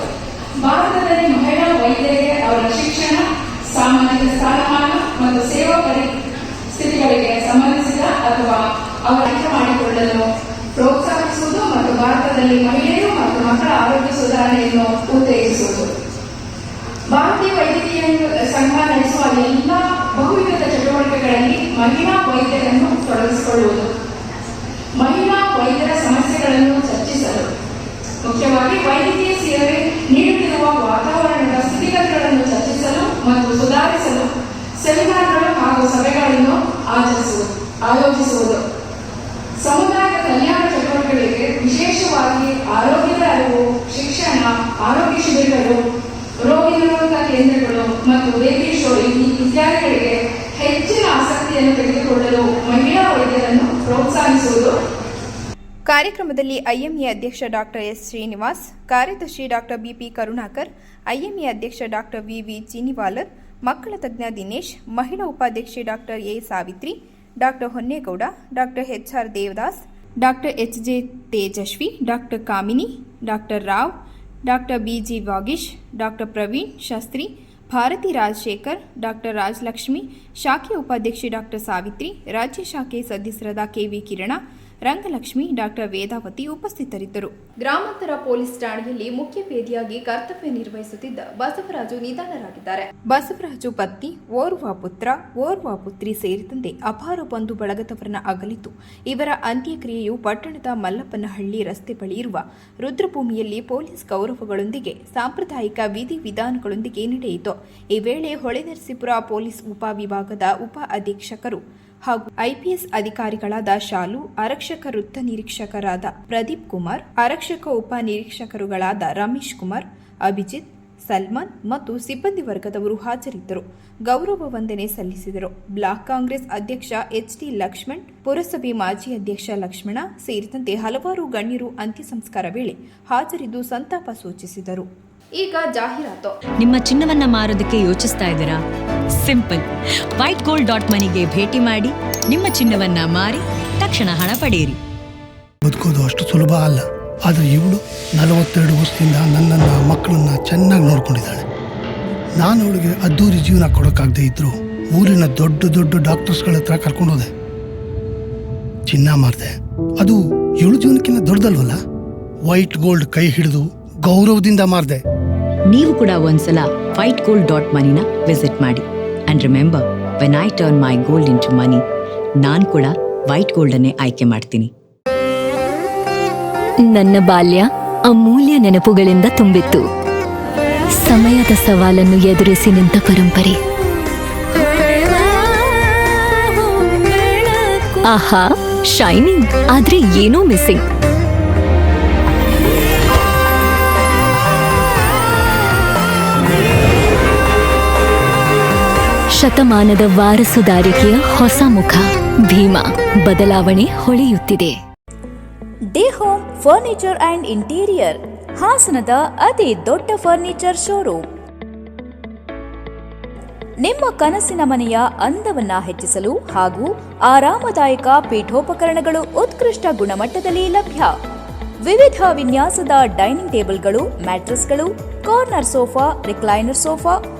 ಭಾರತದಲ್ಲಿ ಮಹಿಳಾ ವೈದ್ಯರಿಗೆ ಅವರ ಶಿಕ್ಷಣ ಸಾಮಾಜಿಕ ಸ್ಥಾನಮಾನ ಮತ್ತು ಸೇವಾ ಪರಿಸ್ಥಿತಿಗಳಿಗೆ ಸಂಬಂಧಿಸಿದ ಅಥವಾ ಅವರ ಅರ್ಥ ಮಾಡಿಕೊಳ್ಳಲು ಪ್ರೋತ್ಸಾಹಿಸುವುದು ಮತ್ತು ಭಾರತದಲ್ಲಿ ಮಹಿಳೆಯರು ಮತ್ತು ಮಕ್ಕಳ ಆರೋಗ್ಯ ಸುಧಾರಣೆಯನ್ನು ಉತ್ತೇಜಿಸುವುದು. ಭಾರತೀಯ ವೈದ್ಯಕೀಯ ಸಂಘ ನಡೆಸುವ ಎಲ್ಲ ಬಹುವಿಧದ ಚಟುವಟಿಕೆಗಳಲ್ಲಿ ಮಹಿಳಾ ವೈದ್ಯರನ್ನು ತೊಡಗಿಸಿಕೊಳ್ಳುವುದು. ಮಹಿಳಾ ವೈದ್ಯರ ಸಮಸ್ಯೆಗಳನ್ನು ಚರ್ಚಿಸಲು. ಮುಖ್ಯವಾಗಿ ವೈದ್ಯಕೀಯ ಸೇವೆ ನೀಡುತ್ತಿರುವ ವಾತಾವರಣದ ಮತ್ತು ಸೆಮಿನಾರ್ಗಳು ಹಾಗೂ ಸಭೆಗಳನ್ನು ಆಚರಿಸುವುದು ಆಯೋಜಿಸುವುದು. ಸಮುದಾಯದ ಕಲ್ಯಾಣ ಚಟುವಟಿಕೆಗಳಿಗೆ ವಿಶೇಷವಾಗಿ ಆರೋಗ್ಯದ ಅರಿವು, ಶಿಕ್ಷಣ, ಆರೋಗ್ಯ ಶಿಬಿರಗಳು, ರೋಗಿ ನಿರೋಧಕ ಕೇಂದ್ರಗಳು ಮತ್ತು ಬೇಬಿ ಶೋರಿಂಗ್ ಇತ್ಯಾದಿಗಳಿಗೆ ಹೆಚ್ಚಿನ ಆಸಕ್ತಿಯನ್ನು ತೆಗೆದುಕೊಳ್ಳಲು ಮಹಿಳಾ ವೈದ್ಯರನ್ನು ಪ್ರೋತ್ಸಾಹಿಸುವುದು. ಕಾರ್ಯಕ್ರಮದಲ್ಲಿ ಐಎಂಎ ಅಧ್ಯಕ್ಷ ಡಾಕ್ಟರ್ ಎಸ್ ಶ್ರೀನಿವಾಸ್, ಕಾರ್ಯದರ್ಶಿ ಡಾಕ್ಟರ್ ಬಿಪಿ ಕರುಣಾಕರ್, ಐಎಂಎ ಅಧ್ಯಕ್ಷ ಡಾಕ್ಟರ್ ವಿವಿ ಚಿನಿವಾಲರ್ ಮಕ್ಕಳ ತಜ್ಞ ದಿನೇಶ್, ಮಹಿಳಾ ಉಪಾಧ್ಯಕ್ಷೆ doctor A Savitri, doctor Honnegowda, doctor H R Devadas, doctor H J Tejaswi doctor Kamini, doctor Rao, doctor BG Vagish, doctor Praveen Shastri, Bharathi Rajashekar, doctor Rajalakshmi, ಶಾಖೆ ಉಪಾಧ್ಯಕ್ಷೆ doctor Savitri, ರಾಜ್ಯ ಶಾಖೆ ಸದಸ್ಯರಾದ ಕೆವಿ ಕಿರಣ ರಂಗಲಕ್ಷ್ಮಿ ಡಾಕ್ಟರ್ ವೇದಾವತಿ ಉಪಸ್ಥಿತರಿದ್ದರು. ಗ್ರಾಮಾಂತರ ಪೊಲೀಸ್ ಠಾಣೆಯಲ್ಲಿ ಮುಖ್ಯ ವೇದಿಯಾಗಿ ಕರ್ತವ್ಯ ನಿರ್ವಹಿಸುತ್ತಿದ್ದ ಬಸವರಾಜು ನಿಧನರಾಗಿದ್ದಾರೆ. ಬಸವರಾಜು ಪತ್ನಿ ಓರ್ವ ಪುತ್ರ ಓರ್ವ ಪುತ್ರಿ ಸೇರಿದಂತೆ ಅಪಾರ ಬಂಧು ಬಳಗದವರನ್ನ ಅಗಲಿತು ಇವರ ಅಂತ್ಯಕ್ರಿಯೆಯು ಪಟ್ಟಣದ ಮಲ್ಲಪ್ಪನಹಳ್ಳಿ ರಸ್ತೆ ಬಳಿ ಇರುವ ರುದ್ರಭೂಮಿಯಲ್ಲಿ ಪೊಲೀಸ್ ಗೌರವಗಳೊಂದಿಗೆ ಸಾಂಪ್ರದಾಯಿಕ ವಿಧಿವಿಧಾನಗಳೊಂದಿಗೆ ನಡೆಯಿತು. ಈ ವೇಳೆ ಹೊಳೆನರಸೀಪುರ ಪೊಲೀಸ್ ಉಪವಿಭಾಗದ ಉಪ ಅಧೀಕ್ಷಕರು ಹಾಗೂ ಐಪಿಎಸ್ ಅಧಿಕಾರಿಗಳಾದ ಶಾಲು, ಆರಕ್ಷಕ ವೃತ್ತ ನಿರೀಕ್ಷಕರಾದ ಪ್ರದೀಪ್ ಕುಮಾರ್, ಆರಕ್ಷಕ ಉಪ ನಿರೀಕ್ಷಕರುಗಳಾದ ರಮೇಶ್ ಕುಮಾರ್, ಅಭಿಜಿತ್, ಸಲ್ಮಾನ್ ಮತ್ತು ಸಿಬ್ಬಂದಿ ವರ್ಗದವರು ಹಾಜರಿದ್ದರು. ಗೌರವ ವಂದನೆ ಸಲ್ಲಿಸಿದರು. ಬ್ಲಾಕ್ ಕಾಂಗ್ರೆಸ್ ಅಧ್ಯಕ್ಷ ಎಚ್ ಡಿ ಲಕ್ಷ್ಮಣ್, ಪುರಸಭೆ ಮಾಜಿ ಅಧ್ಯಕ್ಷ ಲಕ್ಷ್ಮಣ ಸೇರಿದಂತೆ ಹಲವಾರು ಗಣ್ಯರು ಅಂತ್ಯ ಸಂಸ್ಕಾರ ವೇಳೆ ಹಾಜರಿದ್ದು ಸಂತಾಪ ಸೂಚಿಸಿದರು. ಈಗ ಜಾಹೀರಾತು. ನಿಮ್ಮ ಚಿನ್ನವನ್ನ ಮಾರೋದಕ್ಕೆ ಯೋಚಿಸ್ತಾ ಇದ್ದೀರಾ? ಸಿಂಪಲ್. ವೈಟ್ ಗೋಲ್ಡ್ ಡಾಟ್ ಮನಿಗೆ ಭೇಟಿ ಮಾಡಿ ನಿಮ್ಮ ಚಿನ್ನವನ್ನ ಮಾರಿ ತಕ್ಷಣ ಹಣ ಪಡೆಯಿರಿ. ಬದುಕೋದು ಅಷ್ಟು ಸುಲಭ ಅಲ್ಲ. ಆದರೆ ಇವಳು ನಲವತ್ತೆರಡು ವರ್ಷದಿಂದ ನನ್ನನ್ನು ಮಕ್ಕಳನ್ನ ಚೆನ್ನಾಗಿ ನೋಡ್ಕೊಂಡಿದ್ದಾಳೆ. ನಾನು ಅವಳಿಗೆ ಅದ್ದೂರಿ ಜೀವನ ಕೊಡೋಕ್ಕಾಗದೇ ಇದ್ರು ಊರಿನ ದೊಡ್ಡ ದೊಡ್ಡ ಡಾಕ್ಟರ್ಸ್ಗಳ ಹತ್ರ ಕರ್ಕೊಂಡೋದೆ. ಚಿನ್ನ ಮಾರ್ದೆ. ಅದು ಏಳು ಜೀವನಕ್ಕಿಂತ ದೊಡ್ಡದಲ್ವಲ್ಲ? ವೈಟ್ ಗೋಲ್ಡ್ ಕೈ ಹಿಡಿದು ಗೌರವದಿಂದ ಮಾರ್ದೆ. ನೀವು ಕೂಡ ಒಂದ್ಸಲ ವೈಟ್ ಗೋಲ್ಡ್ ಡಾಟ್ ಮನಿನ ವಿಸಿಟ್ ಮಾಡಿ. And remember when I turn my gold into money ನಾನು ಕೂಡ ವೈಟ್ ಗೋಲ್ಡ್ ಅನ್ನೇ ಆಯ್ಕೆ ಮಾಡ್ತೀನಿ. ನನ್ನ ಬಾಲ್ಯ ಅಮೂಲ್ಯ ನೆನಪುಗಳಿಂದ ತುಂಬಿತ್ತು. ಸಮಯದ ಸವಾಲನ್ನು ಎದುರಿಸಿ ನಿಂತ ಪರಂಪರೆ. ಆಹಾ ಶೈನಿಂಗ್ ಆದ್ರೆ ಏನೋ ಮಿಸ್ಸಿಂಗ್ ಶತಮಾನದ ವಾರಸುದಾರಿಕೆಯ ಹೊಸ ಮುಖ. ಭೀಮಾ, ಬದಲಾವಣೆ ಹೊಳೆಯುತ್ತಿದೆ. The home, furniture and interior. ಹಾಸನದ ಅತಿ ದೊಡ್ಡ ಫರ್ನಿಚರ್ ಶೋರೂಮ್. ನಿಮ್ಮ ಕನಸಿನ ಮನೆಯ ಅಂದವನ್ನ ಹೆಚ್ಚಿಸಲು ಹಾಗೂ ಆರಾಮದಾಯಕ ಪೀಠೋಪಕರಣಗಳು ಉತ್ಕೃಷ್ಟ ಗುಣಮಟ್ಟದಲ್ಲಿ ಲಭ್ಯ. ವಿವಿಧ ವಿನ್ಯಾಸದ ಡೈನಿಂಗ್ ಟೇಬಲ್ಗಳು, ಮ್ಯಾಟ್ರೆಸ್ಗಳು, corner sofa, recliner sofa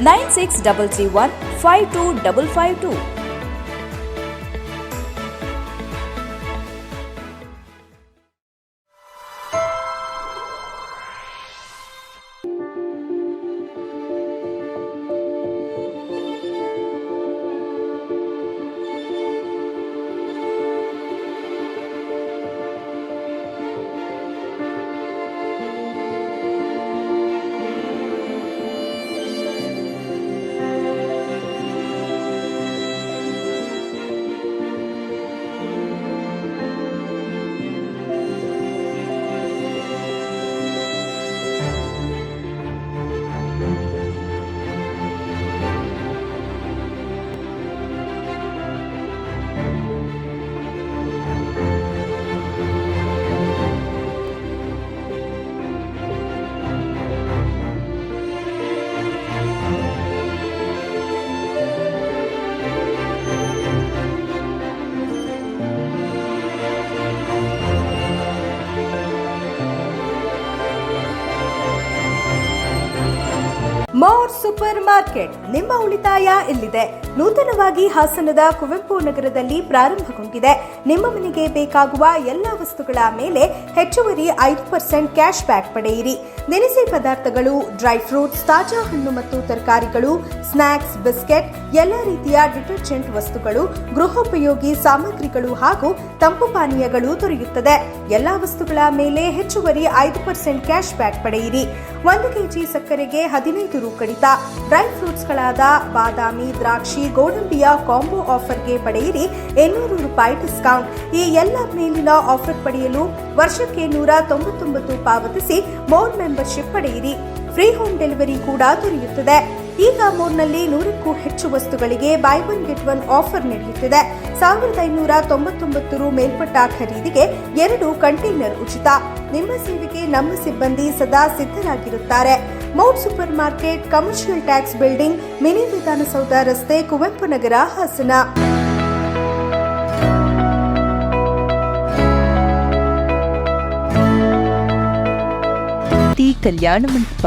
96331 52552. Super market. ನಿಮ್ಮ ಉಳಿತಾಯ ಇಲ್ಲಿದೆ. ನೂತನವಾಗಿ ಹಾಸನದ ಕುವೆಂಪು ನಗರದಲ್ಲಿ ಪ್ರಾರಂಭಗೊಂಡಿದೆ. ನಿಮ್ಮ ಮನೆಗೆ ಬೇಕಾಗುವ ಎಲ್ಲ ವಸ್ತುಗಳ ಮೇಲೆ ಹೆಚ್ಚುವರಿ ಐದು ಪರ್ಸೆಂಟ್ ಕ್ಯಾಶ್ ಬ್ಯಾಕ್ ಪಡೆಯಿರಿ. ದಿನಸಿ ಪದಾರ್ಥಗಳು, ಡ್ರೈ ಫ್ರೂಟ್ಸ್, ತಾಜಾ ಹಣ್ಣು ಮತ್ತು ತರಕಾರಿಗಳು, ಸ್ನಾಕ್ಸ್, ಬಿಸ್ಕೆಟ್, ಎಲ್ಲ ರೀತಿಯ ಡಿಟರ್ಜೆಂಟ್ ವಸ್ತುಗಳು, ಗೃಹೋಪಯೋಗಿ ಸಾಮಗ್ರಿಗಳು ಹಾಗೂ ತಂಪು ಪಾನೀಯಗಳು ದೊರೆಯುತ್ತದೆ. ಎಲ್ಲ ವಸ್ತುಗಳ ಮೇಲೆ ಹೆಚ್ಚುವರಿ ಐದು ಪರ್ಸೆಂಟ್ ಕ್ಯಾಶ್ ಬ್ಯಾಕ್ ಪಡೆಯಿರಿ. ಒಂದು ಕೆಜಿ ಸಕ್ಕರೆಗೆ ಹದಿನೈದು ರು ಕಡಿತ ಡ್ರೈ ಫ್ರೂಟ್ಸ್ಗಳಾದ ಬಾದಾಮಿ, ದ್ರಾಕ್ಷಿ, ಗೋಡಂಬಿಯ ಕಾಂಬೋ ಆಫರ್ಗೆ ಪಡೆಯಿರಿ ಇನ್ನೂರು ರೂಪಾಯಿ ಡಿಸ್ಕೌಂಟ್. ಈ ಎಲ್ಲ ಮೇಲಿನ ಆಫರ್ ಪಡೆಯಲು ವರ್ಷಕ್ಕೆ ನೂರ ತೊಂಬತ್ತೊಂಬತ್ತು ಪಾವತಿಸಿ ಮೋರ್ ಮೆಂಬರ್ಶಿಪ್ ಪಡೆಯಿರಿ. ಫ್ರೀ ಹೋಮ್ ಡೆಲಿವರಿ ಕೂಡ ದೊರೆಯುತ್ತದೆ. ಈಗ ಮೂರ್ನಲ್ಲಿ ನೂರಕ್ಕೂ ಹೆಚ್ಚು ವಸ್ತುಗಳಿಗೆ buy one get one offer ನಡೆಯುತ್ತಿದೆ. ಸಾವಿರದ ಐನೂರ ತೊಂಬತ್ತೊಂಬತ್ತು ರು ಮೇಲ್ಪಟ್ಟ ಖರೀದಿಗೆ ಎರಡು ಕಂಟೈನರ್ ಉಚಿತ. ನಿಮ್ಮ ಸೇವೆಗೆ ನಮ್ಮ ಸಿಬ್ಬಂದಿ ಸದಾ ಸಿದ್ಧರಾಗಿರುತ್ತಾರೆ. Mount super market commercial tax building mini Vidhana Soudha ರಸ್ತೆ, ಕುವೆಂಪು ನಗರ, ಹಾಸನ. ಕಲ್ಯಾಣ ಮಂಟಪ.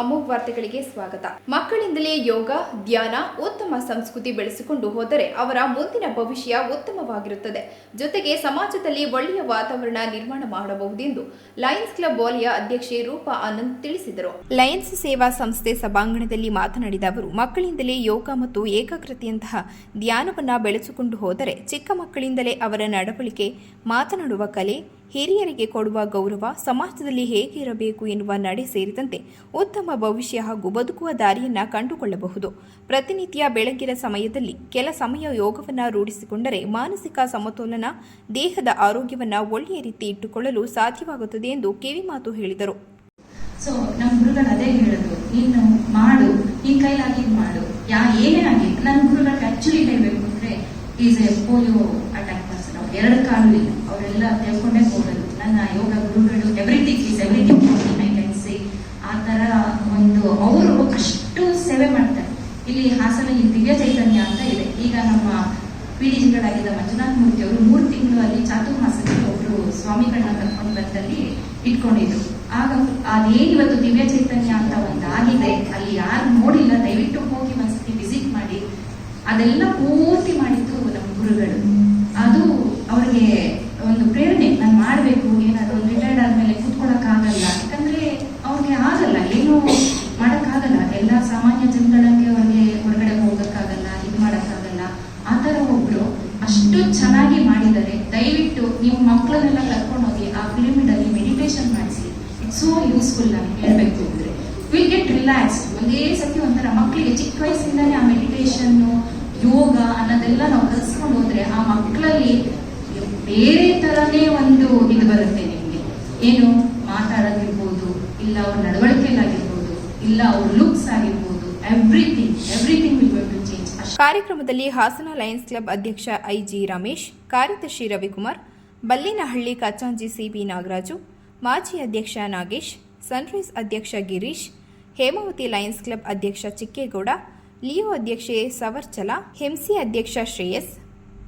Amogh ವಾರ್ತೆಗಳಿಗೆ ಸ್ವಾಗತ. ಮಕ್ಕಳಿಂದಲೇ ಯೋಗ, ಧ್ಯಾನ, ಉತ್ತಮ ಸಂಸ್ಕೃತಿ ಬೆಳೆಸಿಕೊಂಡು ಹೋದರೆ ಅವರ ಮುಂದಿನ ಭವಿಷ್ಯ ಉತ್ತಮವಾಗಿರುತ್ತದೆ. ಜೊತೆಗೆ ಸಮಾಜದಲ್ಲಿ ಒಳ್ಳೆಯ ವಾತಾವರಣ ನಿರ್ಮಾಣ ಮಾಡಬಹುದೆಂದು ಲಯನ್ಸ್ ಕ್ಲಬ್ ವಾಲಿಯ ಅಧ್ಯಕ್ಷೆ ರೂಪಾ ಆನಂದ್ ತಿಳಿಸಿದರು. ಲಯನ್ಸ್ ಸೇವಾ ಸಂಸ್ಥೆ ಸಭಾಂಗಣದಲ್ಲಿ ಮಾತನಾಡಿದ ಅವರು, ಮಕ್ಕಳಿಂದಲೇ ಯೋಗ ಮತ್ತು ಏಕಾಗ್ರತೆಯಂತಹ ಧ್ಯಾನವನ್ನು ಬೆಳೆಸಿಕೊಂಡು ಹೋದರೆ ಚಿಕ್ಕ ಮಕ್ಕಳಿಂದಲೇ ಅವರ ನಡವಳಿಕೆ, ಮಾತನಾಡುವ ಕಲೆ ಹಿರಿಯರಿಗೆ ಕೊಡುವ ಗೌರವ ಸಮಾಜದಲ್ಲಿ ಹೇಗೆ ಇರಬೇಕು ಎನ್ನುವ ನಡೆ ಸೇರಿದಂತೆ ಉತ್ತಮ ಭವಿಷ್ಯ ಹಾಗೂ ಬದುಕುವ ದಾರಿಯನ್ನ ಕಂಡುಕೊಳ್ಳಬಹುದು. ಪ್ರತಿನಿತ್ಯ ಬೆಳಗಿನ ಸಮಯದಲ್ಲಿ ಕೆಲ ಸಮಯ ಯೋಗವನ್ನು ರೂಢಿಸಿಕೊಂಡರೆ ಮಾನಸಿಕ ಸಮತೋಲನ, ದೇಹದ ಆರೋಗ್ಯವನ್ನ ಒಳ್ಳೆಯ ರೀತಿ ಇಟ್ಟುಕೊಳ್ಳಲು ಸಾಧ್ಯವಾಗುತ್ತದೆ ಎಂದು ಕಿವಿಮಾತು ಹೇಳಿದರು. ಸೊ ನಮ್ಮ ಗುರುಗಳು ಅದೇ ಮಾಡು ಈ ಕೈಲಾಗಿ ಮಾಡು, ಯಾ ಏನೇ ಆಗಿ ನನ್ನ ಗುರುಗಳಿಗೆ ಆಕ್ಚುಲಿ ಹೇಳ್ಬೇಕು ಅಂದ್ರೆ ಈಸ್ ಎ ಪೋಲಿಯೋ ಅಟ್ಯಾಕ್ ಎರಡು ಕಾಲು ಇಲ್ಲ. ಅವರೆಲ್ಲ ತಿಳ್ಕೊಂಡೇ ಹೋಗೋದು ನನ್ನ ಯೋಗ ಗುರುಗಳು everything is everything I can see ಆ ಥರ ಒಂದು ಅವರು ಅಷ್ಟು ಸೇವೆ ಮಾಡ್ತಾರೆ. ಇಲ್ಲಿ ಹಾಸನಲ್ಲಿ ದಿವ್ಯ ಚೈತನ್ಯ ಅಂತ ಇದೆ. ಈಗ ನಮ್ಮ ಪೀಡಿಜಿಗಳಾಗಿದ್ದ ಮಂಜುನಾಥ್ ಮೂರ್ತಿ ಅವರು ಮೂರು ತಿಂಗಳು ಅಲ್ಲಿ ಚಾತುರ್ಮಾಸಕ್ಕೆ ಒಬ್ರು ಸ್ವಾಮಿಗಳನ್ನ ಕರ್ಕೊಂಡು ಬಂದಲ್ಲಿ ಇಟ್ಕೊಂಡಿದ್ರು. ಆಗ ಅದೇನು ಇವತ್ತು ದಿವ್ಯ ಚೈತನ್ಯ ಅಂತ ಒಂದು ಆಗಿದೆ ಅಲ್ಲಿ ಯಾರು ನೋಡಿಲ್ಲ. ದಯವಿಟ್ಟು ಹೋಗಿ ಒಂದ್ಸತಿ ವಿಸಿಟ್ ಮಾಡಿ. ಅದೆಲ್ಲ ಪೂರ್ತಿ ಮಾಡಿದ್ದು ನಮ್ಮ ಗುರುಗಳು ಅದು ಅವ್ರಿಗೆ ಒಂದು ಪ್ರೇರಣೆ ನಾನು ಮಾಡ್ಬೇಕು ಏನಾದ್ರು ಒಂದು ರಿಟೈರ್ಡ್ ಆದ್ಮೇಲೆ ಕೂತ್ಕೊಳಕ್ ಆಗಲ್ಲ ಯಾಕಂದ್ರೆ ಅವ್ರಿಗೆ ಆಗಲ್ಲ ಏನು ಮಾಡಕ್ಕಾಗಲ್ಲ ಎಲ್ಲ ಸಾಮಾನ್ಯ ಜನಗಳಿಗೆ ಅವ್ರಿಗೆ ಹೊರಗಡೆ ಹೋಗಕ್ಕಾಗಲ್ಲ ಇದು ಮಾಡಕ್ಕಾಗಲ್ಲ ಆ ತರ ಒಬ್ರು ಅಷ್ಟು ಚೆನ್ನಾಗಿ ಮಾಡಿದ್ದಾರೆ ದಯವಿಟ್ಟು ನೀವು ಮಕ್ಕಳನ್ನೆಲ್ಲ ಕರ್ಕೊಂಡು ಹೋಗಿ ಆ ಪಿರಮಿಡ್ ಅಲ್ಲಿ ಮೆಡಿಟೇಷನ್ ಮಾಡಿಸಿ ಇಟ್ಸ್ ಸೋ ಯೂಸ್ಫುಲ್ ನಾನು ಹೇಳ್ಬೇಕು ಅಂದ್ರೆ ವಿಲ್ ಗೆಟ್ ರಿಲ್ಯಾಕ್ಸ್ ಒಂದೇ ಸತಿ ಒಂಥರ ಮಕ್ಕಳಿಗೆ ಚಿಕ್ಕ ವಯಸ್ಸಿಂದಾನೇ ಆ ಮೆಡಿಟೇಷನ್ ಯೋಗ ಅನ್ನೋದೆಲ್ಲ ನಾವು ಕಲಿಸ್ಕೊಂಡು ಹೋದ್ರೆ ಆ ಮಕ್ಕಳಲ್ಲಿ ಬೇರೆ ತರನೇ ಒಂದು ಇದು ಬರುತ್ತೆ ನಿಮ್ಗೆ ಏನು ಮಾತಾಡೋದಿರ್ಬೋದು ಇಲ್ಲ ಅವ್ರ ನಡವಳಿಕೆಯಲ್ಲಾಗಿರ್ಬೋದು ಇಲ್ಲ ಅವ್ರ ಲುಕ್ಸ್ ಆಗಿರ್ಬೋದು everything everything will going to change ಅಷ್ಟು ಕಾರ್ಯಕ್ರಮದಲ್ಲಿ ಹಾಸನ ಲಯನ್ಸ್ ಕ್ಲಬ್ ಅಧ್ಯಕ್ಷ ಐಜಿ ರಮೇಶ್, ಕಾರ್ಯದರ್ಶಿ ರವಿಕುಮಾರ್, ಬಲ್ಲಿನಹಳ್ಳಿ ಕಚಾಂಜಿ ಸಿಬಿ ನಾಗರಾಜು, ಮಾಜಿ ಅಧ್ಯಕ್ಷ ನಾಗೇಶ್, ಸನ್ರೈಸ್ ಅಧ್ಯಕ್ಷ ಗಿರೀಶ್, ಹೇಮಾವತಿ ಲಯನ್ಸ್ ಕ್ಲಬ್ ಅಧ್ಯಕ್ಷ ಚಿಕ್ಕೇಗೌಡ, ಲಿಯೋ ಅಧ್ಯಕ್ಷೆ ಸವರ್ಚಲ, ಹೆಂಸಿ ಅಧ್ಯಕ್ಷ ಶ್ರೇಯಸ್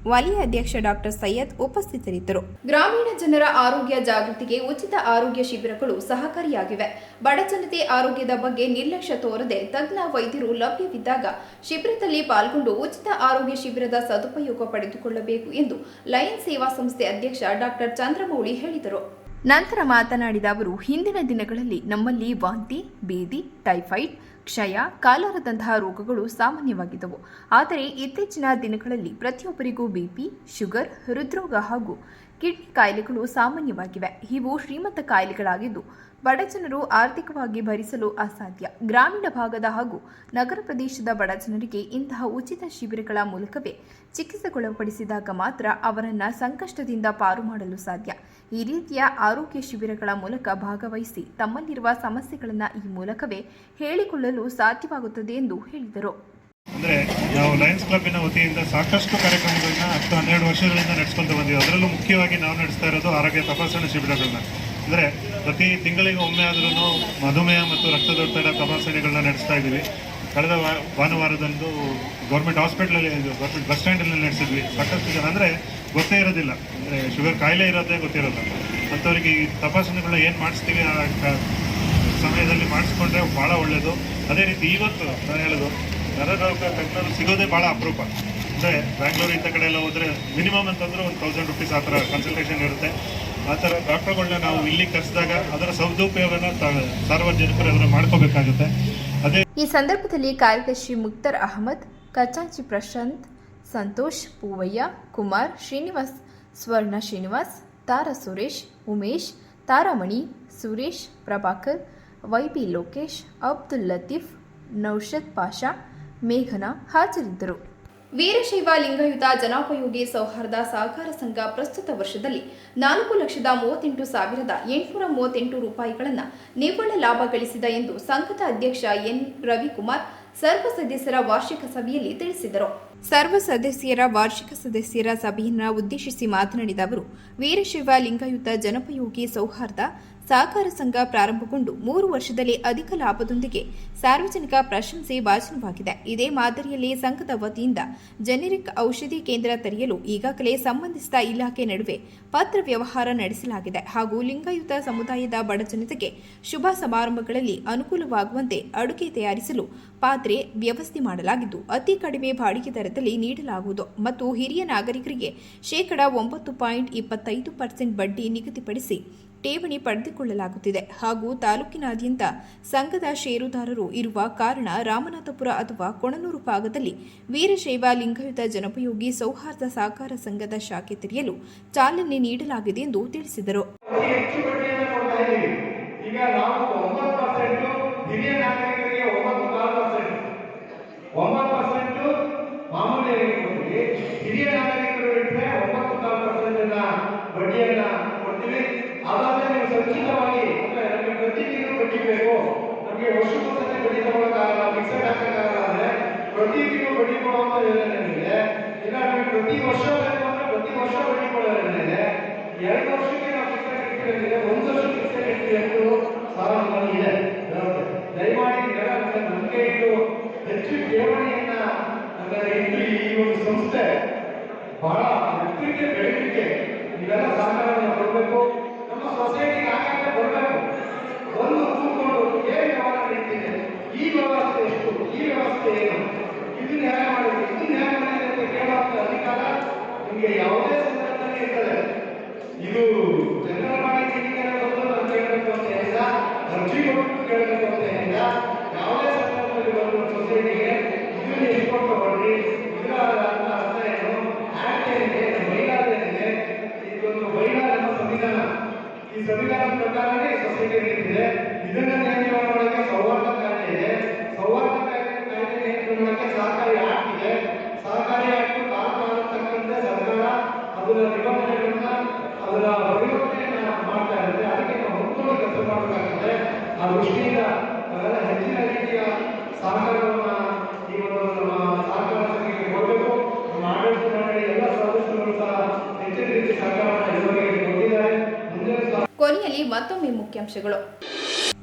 ವಲಯ ಅಧ್ಯಕ್ಷ ಡಾಕ್ಟರ್ ಸೈಯದ್ ಉಪಸ್ಥಿತರಿದ್ದರು. ಗ್ರಾಮೀಣ ಜನರ ಆರೋಗ್ಯ ಜಾಗೃತಿಗೆ ಉಚಿತ ಆರೋಗ್ಯ ಶಿಬಿರಗಳು ಸಹಕಾರಿಯಾಗಿವೆ. ಬಡ ಜನತೆ ಆರೋಗ್ಯದ ಬಗ್ಗೆ ನಿರ್ಲಕ್ಷ್ಯ ತೋರದೆ ತಜ್ಞ ವೈದ್ಯರು ಲಭ್ಯವಿದ್ದಾಗ ಶಿಬಿರದಲ್ಲಿ ಪಾಲ್ಗೊಂಡು ಉಚಿತ ಆರೋಗ್ಯ ಶಿಬಿರದ ಸದುಪಯೋಗ ಪಡೆದುಕೊಳ್ಳಬೇಕು ಎಂದು ಲಯನ್ ಸೇವಾ ಸಂಸ್ಥೆ ಅಧ್ಯಕ್ಷ ಡಾಕ್ಟರ್ ಚಂದ್ರಮೌಳಿ ಹೇಳಿದರು. ನಂತರ ಮಾತನಾಡಿದ ಅವರು, ಹಿಂದಿನ ದಿನಗಳಲ್ಲಿ ನಮ್ಮಲ್ಲಿ ವಾಂತಿ, ಬೇದಿ, ಟೈಫಾಯ್ಡ್ ಕ್ಷಯ, ಕಾಲರದಂತಹ ರೋಗಗಳು ಸಾಮಾನ್ಯವಾಗಿದ್ದವು. ಆದರೆ ಇತ್ತೀಚಿನ ದಿನಗಳಲ್ಲಿ ಪ್ರತಿಯೊಬ್ಬರಿಗೂ ಬಿಪಿ ಶುಗರ್, ಹೃದ್ರೋಗ ಹಾಗೂ ಕಿಡ್ನಿ ಕಾಯಿಲೆಗಳು ಸಾಮಾನ್ಯವಾಗಿವೆ. ಇವು ಶ್ರೀಮಂತ ಕಾಯಿಲೆಗಳಾಗಿದ್ದು ಬಡ ಜನರು ಆರ್ಥಿಕವಾಗಿ ಭರಿಸಲು ಅಸಾಧ್ಯ. ಗ್ರಾಮೀಣ ಭಾಗದ ಹಾಗೂ ನಗರ ಪ್ರದೇಶದ ಬಡಜನರಿಗೆ ಇಂತಹ ಉಚಿತ ಶಿಬಿರಗಳ ಮೂಲಕವೇ ಚಿಕಿತ್ಸೆಗೊಳಪಡಿಸಿದಾಗ ಮಾತ್ರ ಅವರನ್ನ ಸಂಕಷ್ಟದಿಂದ ಪಾರು ಮಾಡಲು ಸಾಧ್ಯ. ಈ ರೀತಿಯ ಆರೋಗ್ಯ ಶಿಬಿರಗಳ ಮೂಲಕ ಭಾಗವಹಿಸಿ ತಮ್ಮಲ್ಲಿರುವ ಸಮಸ್ಯೆಗಳನ್ನು ಈ ಮೂಲಕವೇ ಹೇಳಿಕೊಳ್ಳಲು ಸಾಧ್ಯವಾಗುತ್ತದೆ ಎಂದು ಹೇಳಿದರು. ಅಂದರೆ ನಾವು ಲಯನ್ಸ್ ಕ್ಲಬ್ನ ವತಿಯಿಂದ ಸಾಕಷ್ಟು ಕಾರ್ಯಕ್ರಮಗಳನ್ನ ಹತ್ತು ಹನ್ನೆರಡು ವರ್ಷಗಳಿಂದ ನಡೆಸ್ಕೊಂತ ಬಂದಿದ್ದೀವಿ ಅದರಲ್ಲೂ ಮುಖ್ಯವಾಗಿ ನಾವು ನಡೆಸ್ತಾ ಇರೋದು ಆರೋಗ್ಯ ತಪಾಸಣೆ ಶಿಬಿರಗಳನ್ನ. ಅಂದರೆ ಪ್ರತಿ ತಿಂಗಳಿಗೆ ಒಮ್ಮೆ ಆದ್ರೂ ಮಧುಮೇಹ ಮತ್ತು ರಕ್ತದೊತ್ತಡ ತಪಾಸಣೆಗಳನ್ನ ನಡೆಸ್ತಾ ಇದ್ದೀವಿ. ಕಳೆದ ಭಾನುವಾರದಂದು ಗೌರ್ಮೆಂಟ್ ಹಾಸ್ಪಿಟ್ಲಲ್ಲಿ, ಗೌರ್ಮೆಂಟ್ ಬಸ್ ಸ್ಟ್ಯಾಂಡಲ್ಲಿ ನಡೆಸಿದ್ವಿ. ಸಾಕಷ್ಟು ಜನ, ಅಂದರೆ ಗೊತ್ತೇ ಇರೋದಿಲ್ಲ. ಅಂದರೆ ಶುಗರ್ ಕಾಯಿಲೆ ಇರೋದೇ ಗೊತ್ತಿರೋಲ್ಲ. ಅಂಥವ್ರಿಗೆ ಈ ತಪಾಸಣೆಗಳನ್ನ ಏನು ಮಾಡಿಸ್ತೀವಿ ಆ ಸಮಯದಲ್ಲಿ ಮಾಡಿಸ್ಕೊಂಡ್ರೆ ಭಾಳ ಒಳ್ಳೆಯದು ಅದೇ ರೀತಿ ಇವತ್ತು ನಾನು ಹೇಳೋದು, ನರರೋಗ ತಜ್ಞರು ಸಿಗೋದೇ ಭಾಳ ಅಪರೂಪ. ಅಂದರೆ ಬ್ಯಾಂಗ್ಳೂರು ಇಂಥ ಕಡೆ ಎಲ್ಲ ಹೋದರೆ ಮಿನಿಮಮ್ ಅಂತಂದ್ರೆ ಒಂದು ತೌಸಂಡ್ ರುಪೀಸ್ ಆ ಥರ ಕನ್ಸಲ್ಟೇಷನ್ ಇರುತ್ತೆ. ಆ ಥರ ಡಾಕ್ಟರ್ಗಳನ್ನ ನಾವು ಇಲ್ಲಿ ಕರೆಸಿದಾಗ ಅದರ ಸದುಪಯೋಗನ ಸಾರ್ವಜನಿಕರು ಮಾಡ್ಕೋಬೇಕಾಗುತ್ತೆ. ಅದೇ ಈ ಸಂದರ್ಭದಲ್ಲಿ ಕಾರ್ಯದರ್ಶಿ ಮುಕ್ತರ್ ಅಹಮದ್ ಕಚಾಂಚಿ ಪ್ರಶಾಂತ್, ಸಂತೋಷ್ ಪೂವಯ್ಯ, ಕುಮಾರ್ ಶ್ರೀನಿವಾಸ್, ಸ್ವರ್ಣ ಶ್ರೀನಿವಾಸ್, ತಾರಾ ಸುರೇಶ್, ಉಮೇಶ್, ತಾರಾಮಣಿ, ಸುರೇಶ್, ಪ್ರಭಾಕರ್ ವೈ ಬಿ ಲೋಕೇಶ್, ಅಬ್ದುಲ್ ಲತೀಫ್ ನೌಷದ್ ಪಾಷಾ, ಮೇಘನಾ ಹಾಜರಿದ್ದರು. ವೀರಶೈವ ಲಿಂಗಾಯುತ ಜನೋಪಯೋಗಿ ಸೌಹಾರ್ದ ಸಹಕಾರ ಸಂಘ ಪ್ರಸ್ತುತ ವರ್ಷದಲ್ಲಿ ನಾಲ್ಕು ಲಕ್ಷದ ಮೂವತ್ತೆಂಟು ಸಾವಿರದ ಎಂಟುನೂರ ಮೂವತ್ತೆಂಟು ರೂಪಾಯಿಗಳನ್ನು ನಿವ್ವಳ ಲಾಭ ಗಳಿಸಿದ ಎಂದು ಸಂಘದ ಅಧ್ಯಕ್ಷ ಎನ್ ರವಿಕುಮಾರ್ ಸರ್ವ ಸದಸ್ಯರ ವಾರ್ಷಿಕ ಸಭೆಯಲ್ಲಿ ತಿಳಿಸಿದರು. ಸರ್ವ ಸದಸ್ಯರ ವಾರ್ಷಿಕ ಸದಸ್ಯರ ಸಭೆಯನ್ನು ಉದ್ದೇಶಿಸಿ ಮಾತನಾಡಿದ ಅವರು, ವೀರಶೈವ ಲಿಂಗಾಯುತ ಜನಪಯೋಗಿ ಸೌಹಾರ್ದ ಸಹಕಾರ ಸಂಘ ಪ್ರಾರಂಭಗೊಂಡು ಮೂರು ವರ್ಷದಲ್ಲಿ ಅಧಿಕ ಲಾಭದೊಂದಿಗೆ ಸಾರ್ವಜನಿಕ ಪ್ರಶಂಸೆ ಭಾಜನವಾಗಿದೆ ಇದೇ ಮಾದರಿಯಲ್ಲಿ ಸಂಘದ ವತಿಯಿಂದ ಜೆನೆರಿಕ್ ಔಷಧಿ ಕೇಂದ್ರ ತೆರೆಯಲು ಈಗಾಗಲೇ ಸಂಬಂಧಿಸಿದ ಇಲಾಖೆ ನಡುವೆ ಪತ್ರ ವ್ಯವಹಾರ ನಡೆಸಲಾಗಿದೆ ಹಾಗೂ ಲಿಂಗಾಯುತ ಸಮುದಾಯದ ಬಡ ಜನತೆಗೆ ಶುಭ ಸಮಾರಂಭಗಳಲ್ಲಿ ಅನುಕೂಲವಾಗುವಂತೆ ಅಡುಗೆ ತಯಾರಿಸಲು ಪಾತ್ರೆ ವ್ಯವಸ್ಥೆ ಮಾಡಲಾಗಿದ್ದು, ಅತಿ ಕಡಿಮೆ ಬಾಡಿಗೆ ದರದಲ್ಲಿ ನೀಡಲಾಗುವುದು ಮತ್ತು ಹಿರಿಯ ನಾಗರಿಕರಿಗೆ ಶೇಕಡಾ ಒಂಬತ್ತು ಪಾಯಿಂಟ್ ಇಪ್ಪತ್ತೈದು ಪರ್ಸೆಂಟ್ ಬಡ್ಡಿ ನಿಗದಿಪಡಿಸಿ ಠೇವಣಿ ಪಡೆದುಕೊಳ್ಳಲಾಗುತ್ತಿದೆ ಹಾಗೂ ತಾಲೂಕಿನಾದ್ಯಂತ ಸಂಘದ ಷೇರುದಾರರು ಇರುವ ಕಾರಣ ರಾಮನಾಥಪುರ ಅಥವಾ ಕೊಣನೂರು ಭಾಗದಲ್ಲಿ ವೀರಶೈವ ಲಿಂಗಾಯತ ಜನಪಯೋಗಿ ಸೌಹಾರ್ದ ಸಹಕಾರ ಸಂಘದ ಶಾಖೆ ತೆರೆಯಲು ಚಾಲನೆ ನೀಡಲಾಗಿದೆ ಎಂದು ತಿಳಿಸಿದರು ಅತಿ ಹೆಚ್ಚು ಬಡ್ಡಿಯನ್ನು ಕೊಡ್ತಾ ಇದ್ದೀವಿ ಈಗ ನಾವು ಒಂಬತ್ತು ಪರ್ಸೆಂಟ್ ಹಿರಿಯ ನಾಗರಿಕರಿಗೆ ಒಂಬತ್ತು ಕಾಲು ಪರ್ಸೆಂಟ್ ಒಂಬತ್ತು ಪರ್ಸೆಂಟ್ ಮಾಮೂಲಿಯರಿಗೆ ಕೊಡ್ತೀವಿ ಹಿರಿಯ ನಾಗರಿಕರು ಇಟ್ಟರೆ ಒಂಬತ್ತು ಕಾಲು ಪರ್ಸೆಂಟ್ ಬಡ್ಡಿಯನ್ನ ಕೊಡ್ತೀವಿ ಅದಾದ್ರೆ ನೀವು ಸಂಚಿತವಾಗಿ ಅಂದ್ರೆ ನಮಗೆ ಪ್ರತಿ ತಿಂಗಳು ಬಡ್ಡಿ ಬೇಕು ನಮಗೆ ವರ್ಷಕ್ಕೊಂದ್ಸತಿ ಬಡ್ಡಿ ಕಾರಣ ಫಿಕ್ಸೆಡ್ ಹಾಕೋಕ್ಕಾಗಲ್ಲ ಪ್ರತಿ ತಿಂಗಳು ಬಡ್ಡಿ ಕೊಡುವಂತ ಯೋಜನೆ ಇಲ್ಲ ಪ್ರತಿ ವರ್ಷ ಅಂದ್ರೆ ಪ್ರತಿ ವರ್ಷ ಬಡ್ಡಿ ಕೊಡೋ ಎರಡು ವರ್ಷಕ್ಕೆ ನಾವು ಫಿಕ್ಸೆಡ್ ಇಟ್ಟಿದ್ರೆ ಒಂದು ವರ್ಷ ಫಿಕ್ಸೆಡ್ ಇಟ್ಟಿದೆ ಎಂದು ಸಾಲ ನಮ್ಮಲ್ಲಿ ಇದೆ. ದಯಮಾಡಿ ನಮಗೆ ಇಟ್ಟು ಹೆಚ್ಚು ಠೇವಣಿಯನ್ನ ಅಂದರೆ ಈ ಒಂದು ಸಂಸ್ಥೆ ಬಹಳ ಎತ್ತರಕ್ಕೆ ಬೆಳೀಲಿಕ್ಕೆ ಇವೆಲ್ಲ ಸಹಕಾರವನ್ನು ಕೊಡಬೇಕು ನಮ್ಮ ಸೊಸೈಟಿಗೆ ಆಗಾಗ ಬರಬೇಕು ಒಂದು ಕೂತ್ಕೊಂಡು ಏನು ವ್ಯವಹಾರ ನಡೀತಿದೆ ಈ ವ್ಯವಸ್ಥೆ ಎಷ್ಟು ಈ ವ್ಯವಸ್ಥೆ ಏನು ಇದನ್ನ ಹೇಗೆ ಮಾಡಿದೆ ಇದನ್ನ ಹೇಗೆ ಮಾಡಿದೆ ಅಂತ ಕೇಳುವಂತ ಅಧಿಕಾರ ನಿಮಗೆ ಯಾವುದೇ ಸಂದರ್ಭದಲ್ಲಿ ಇರ್ತದೆ ಇದು ಜನರಲ್ ಬಾಡಿ ಮೀಟಿಂಗ್ ಬಂದು ನಾನು ಕೇಳಬೇಕು ಅಂತ ಹೇಳಿಲ್ಲ ಅರ್ಜಿ ಕೊಟ್ಟು ಕೇಳಬೇಕು ಅಂತ ಹೇಳಿಲ್ಲ ಯಾವುದೇ ಸಂದರ್ಭದಲ್ಲಿ ಬಂದು ಸೊಸೈಟಿಗೆ ಇದನ್ನ ಎಷ್ಟು ಕೊಟ್ಟು ಹೊರಡಿ ಇದರ ಅರ್ಥ ಅರ್ಥ ಏನು ಆಕ್ಟ್ ಏನಿದೆ ಬೈಲಾದ ಏನಿದೆ ಇದೊಂದು ಬೈಲಾದ ನಮ್ಮ ಸಂವಿಧಾನ ಈ ಸಂವಿಧಾನದ ಪ್ರಕಾರನೇ ಸೊಸೈಟಿ ನೀಡಿದೆ ಇದನ್ನ ನಿಯಂತ್ರಣ ಮತ್ತೊಮ್ಮೆ ಮುಖ್ಯಾಂಶಗಳು.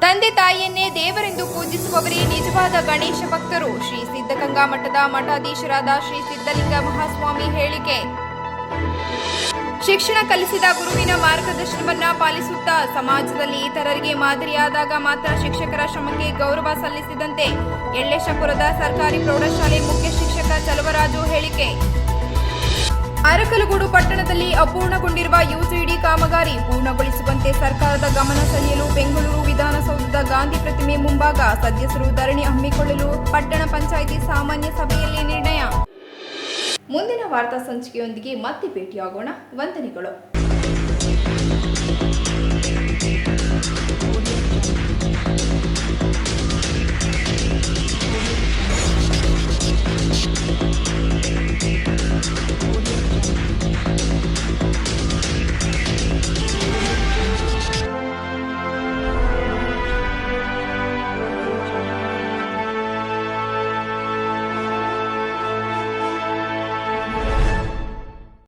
ತಂದೆ ತಾಯಿಯನ್ನೇ ದೇವರೆಂದು ಪೂಜಿಸುವವರೇ ನಿಜವಾದ ಗಣೇಶ ಭಕ್ತರು. ಶ್ರೀ ಸಿದ್ಧಗಂಗಾ ಮಠದ ಮಠಾಧೀಶರಾದ ಶ್ರೀ ಸಿದ್ಧಲಿಂಗ ಮಹಾಸ್ವಾಮಿ ಹೇಳಿಕೆ. ಶಿಕ್ಷಣ ಕಲಿಸಿದ ಗುರುವಿನ ಮಾರ್ಗದರ್ಶನವನ್ನ ಪಾಲಿಸುತ್ತಾ ಸಮಾಜದಲ್ಲಿ ಇತರರಿಗೆ ಮಾದರಿಯಾದಾಗ ಮಾತ್ರ ಶಿಕ್ಷಕರ ಶ್ರಮಕ್ಕೆ ಗೌರವ ಸಲ್ಲಿಸಿದಂತೆ ಯಳ್ಳೇಶಪುರದ ಸರ್ಕಾರಿ ಪ್ರೌಢಶಾಲೆ ಮುಖ್ಯ ಶಿಕ್ಷಕ ಚಲವರಾಜು ಹೇಳಿಕೆ. ಅರಕಲಗೂಡು ಪಟ್ಟಣದಲ್ಲಿ ಅಪೂರ್ಣಗೊಂಡಿರುವ ಯುಸಿಡಿ ಕಾಮಗಾರಿ ಪೂರ್ಣಗೊಳಿಸುವಂತೆ ಸರ್ಕಾರದ ಗಮನ ಸೆಳೆಯಲು ಬೆಂಗಳೂರು ವಿಧಾನಸೌಧದ ಗಾಂಧಿ ಪ್ರತಿಮೆ ಮುಂಭಾಗ ಸದಸ್ಯರು ಧರಣಿ ಹಮ್ಮಿಕೊಳ್ಳಲು ಪಟ್ಟಣ ಪಂಚಾಯಿತಿ ಸಾಮಾನ್ಯ ಸಭೆಯಲ್ಲಿ ನಿರ್ಣಯ. ಮುಂದಿನ ವಾರ್ತಾ ಸಂಚಿಕೆಯೊಂದಿಗೆ ಮತ್ತೆ ಭೇಟಿಯಾಗೋಣ. ವಂದನೆಗಳು.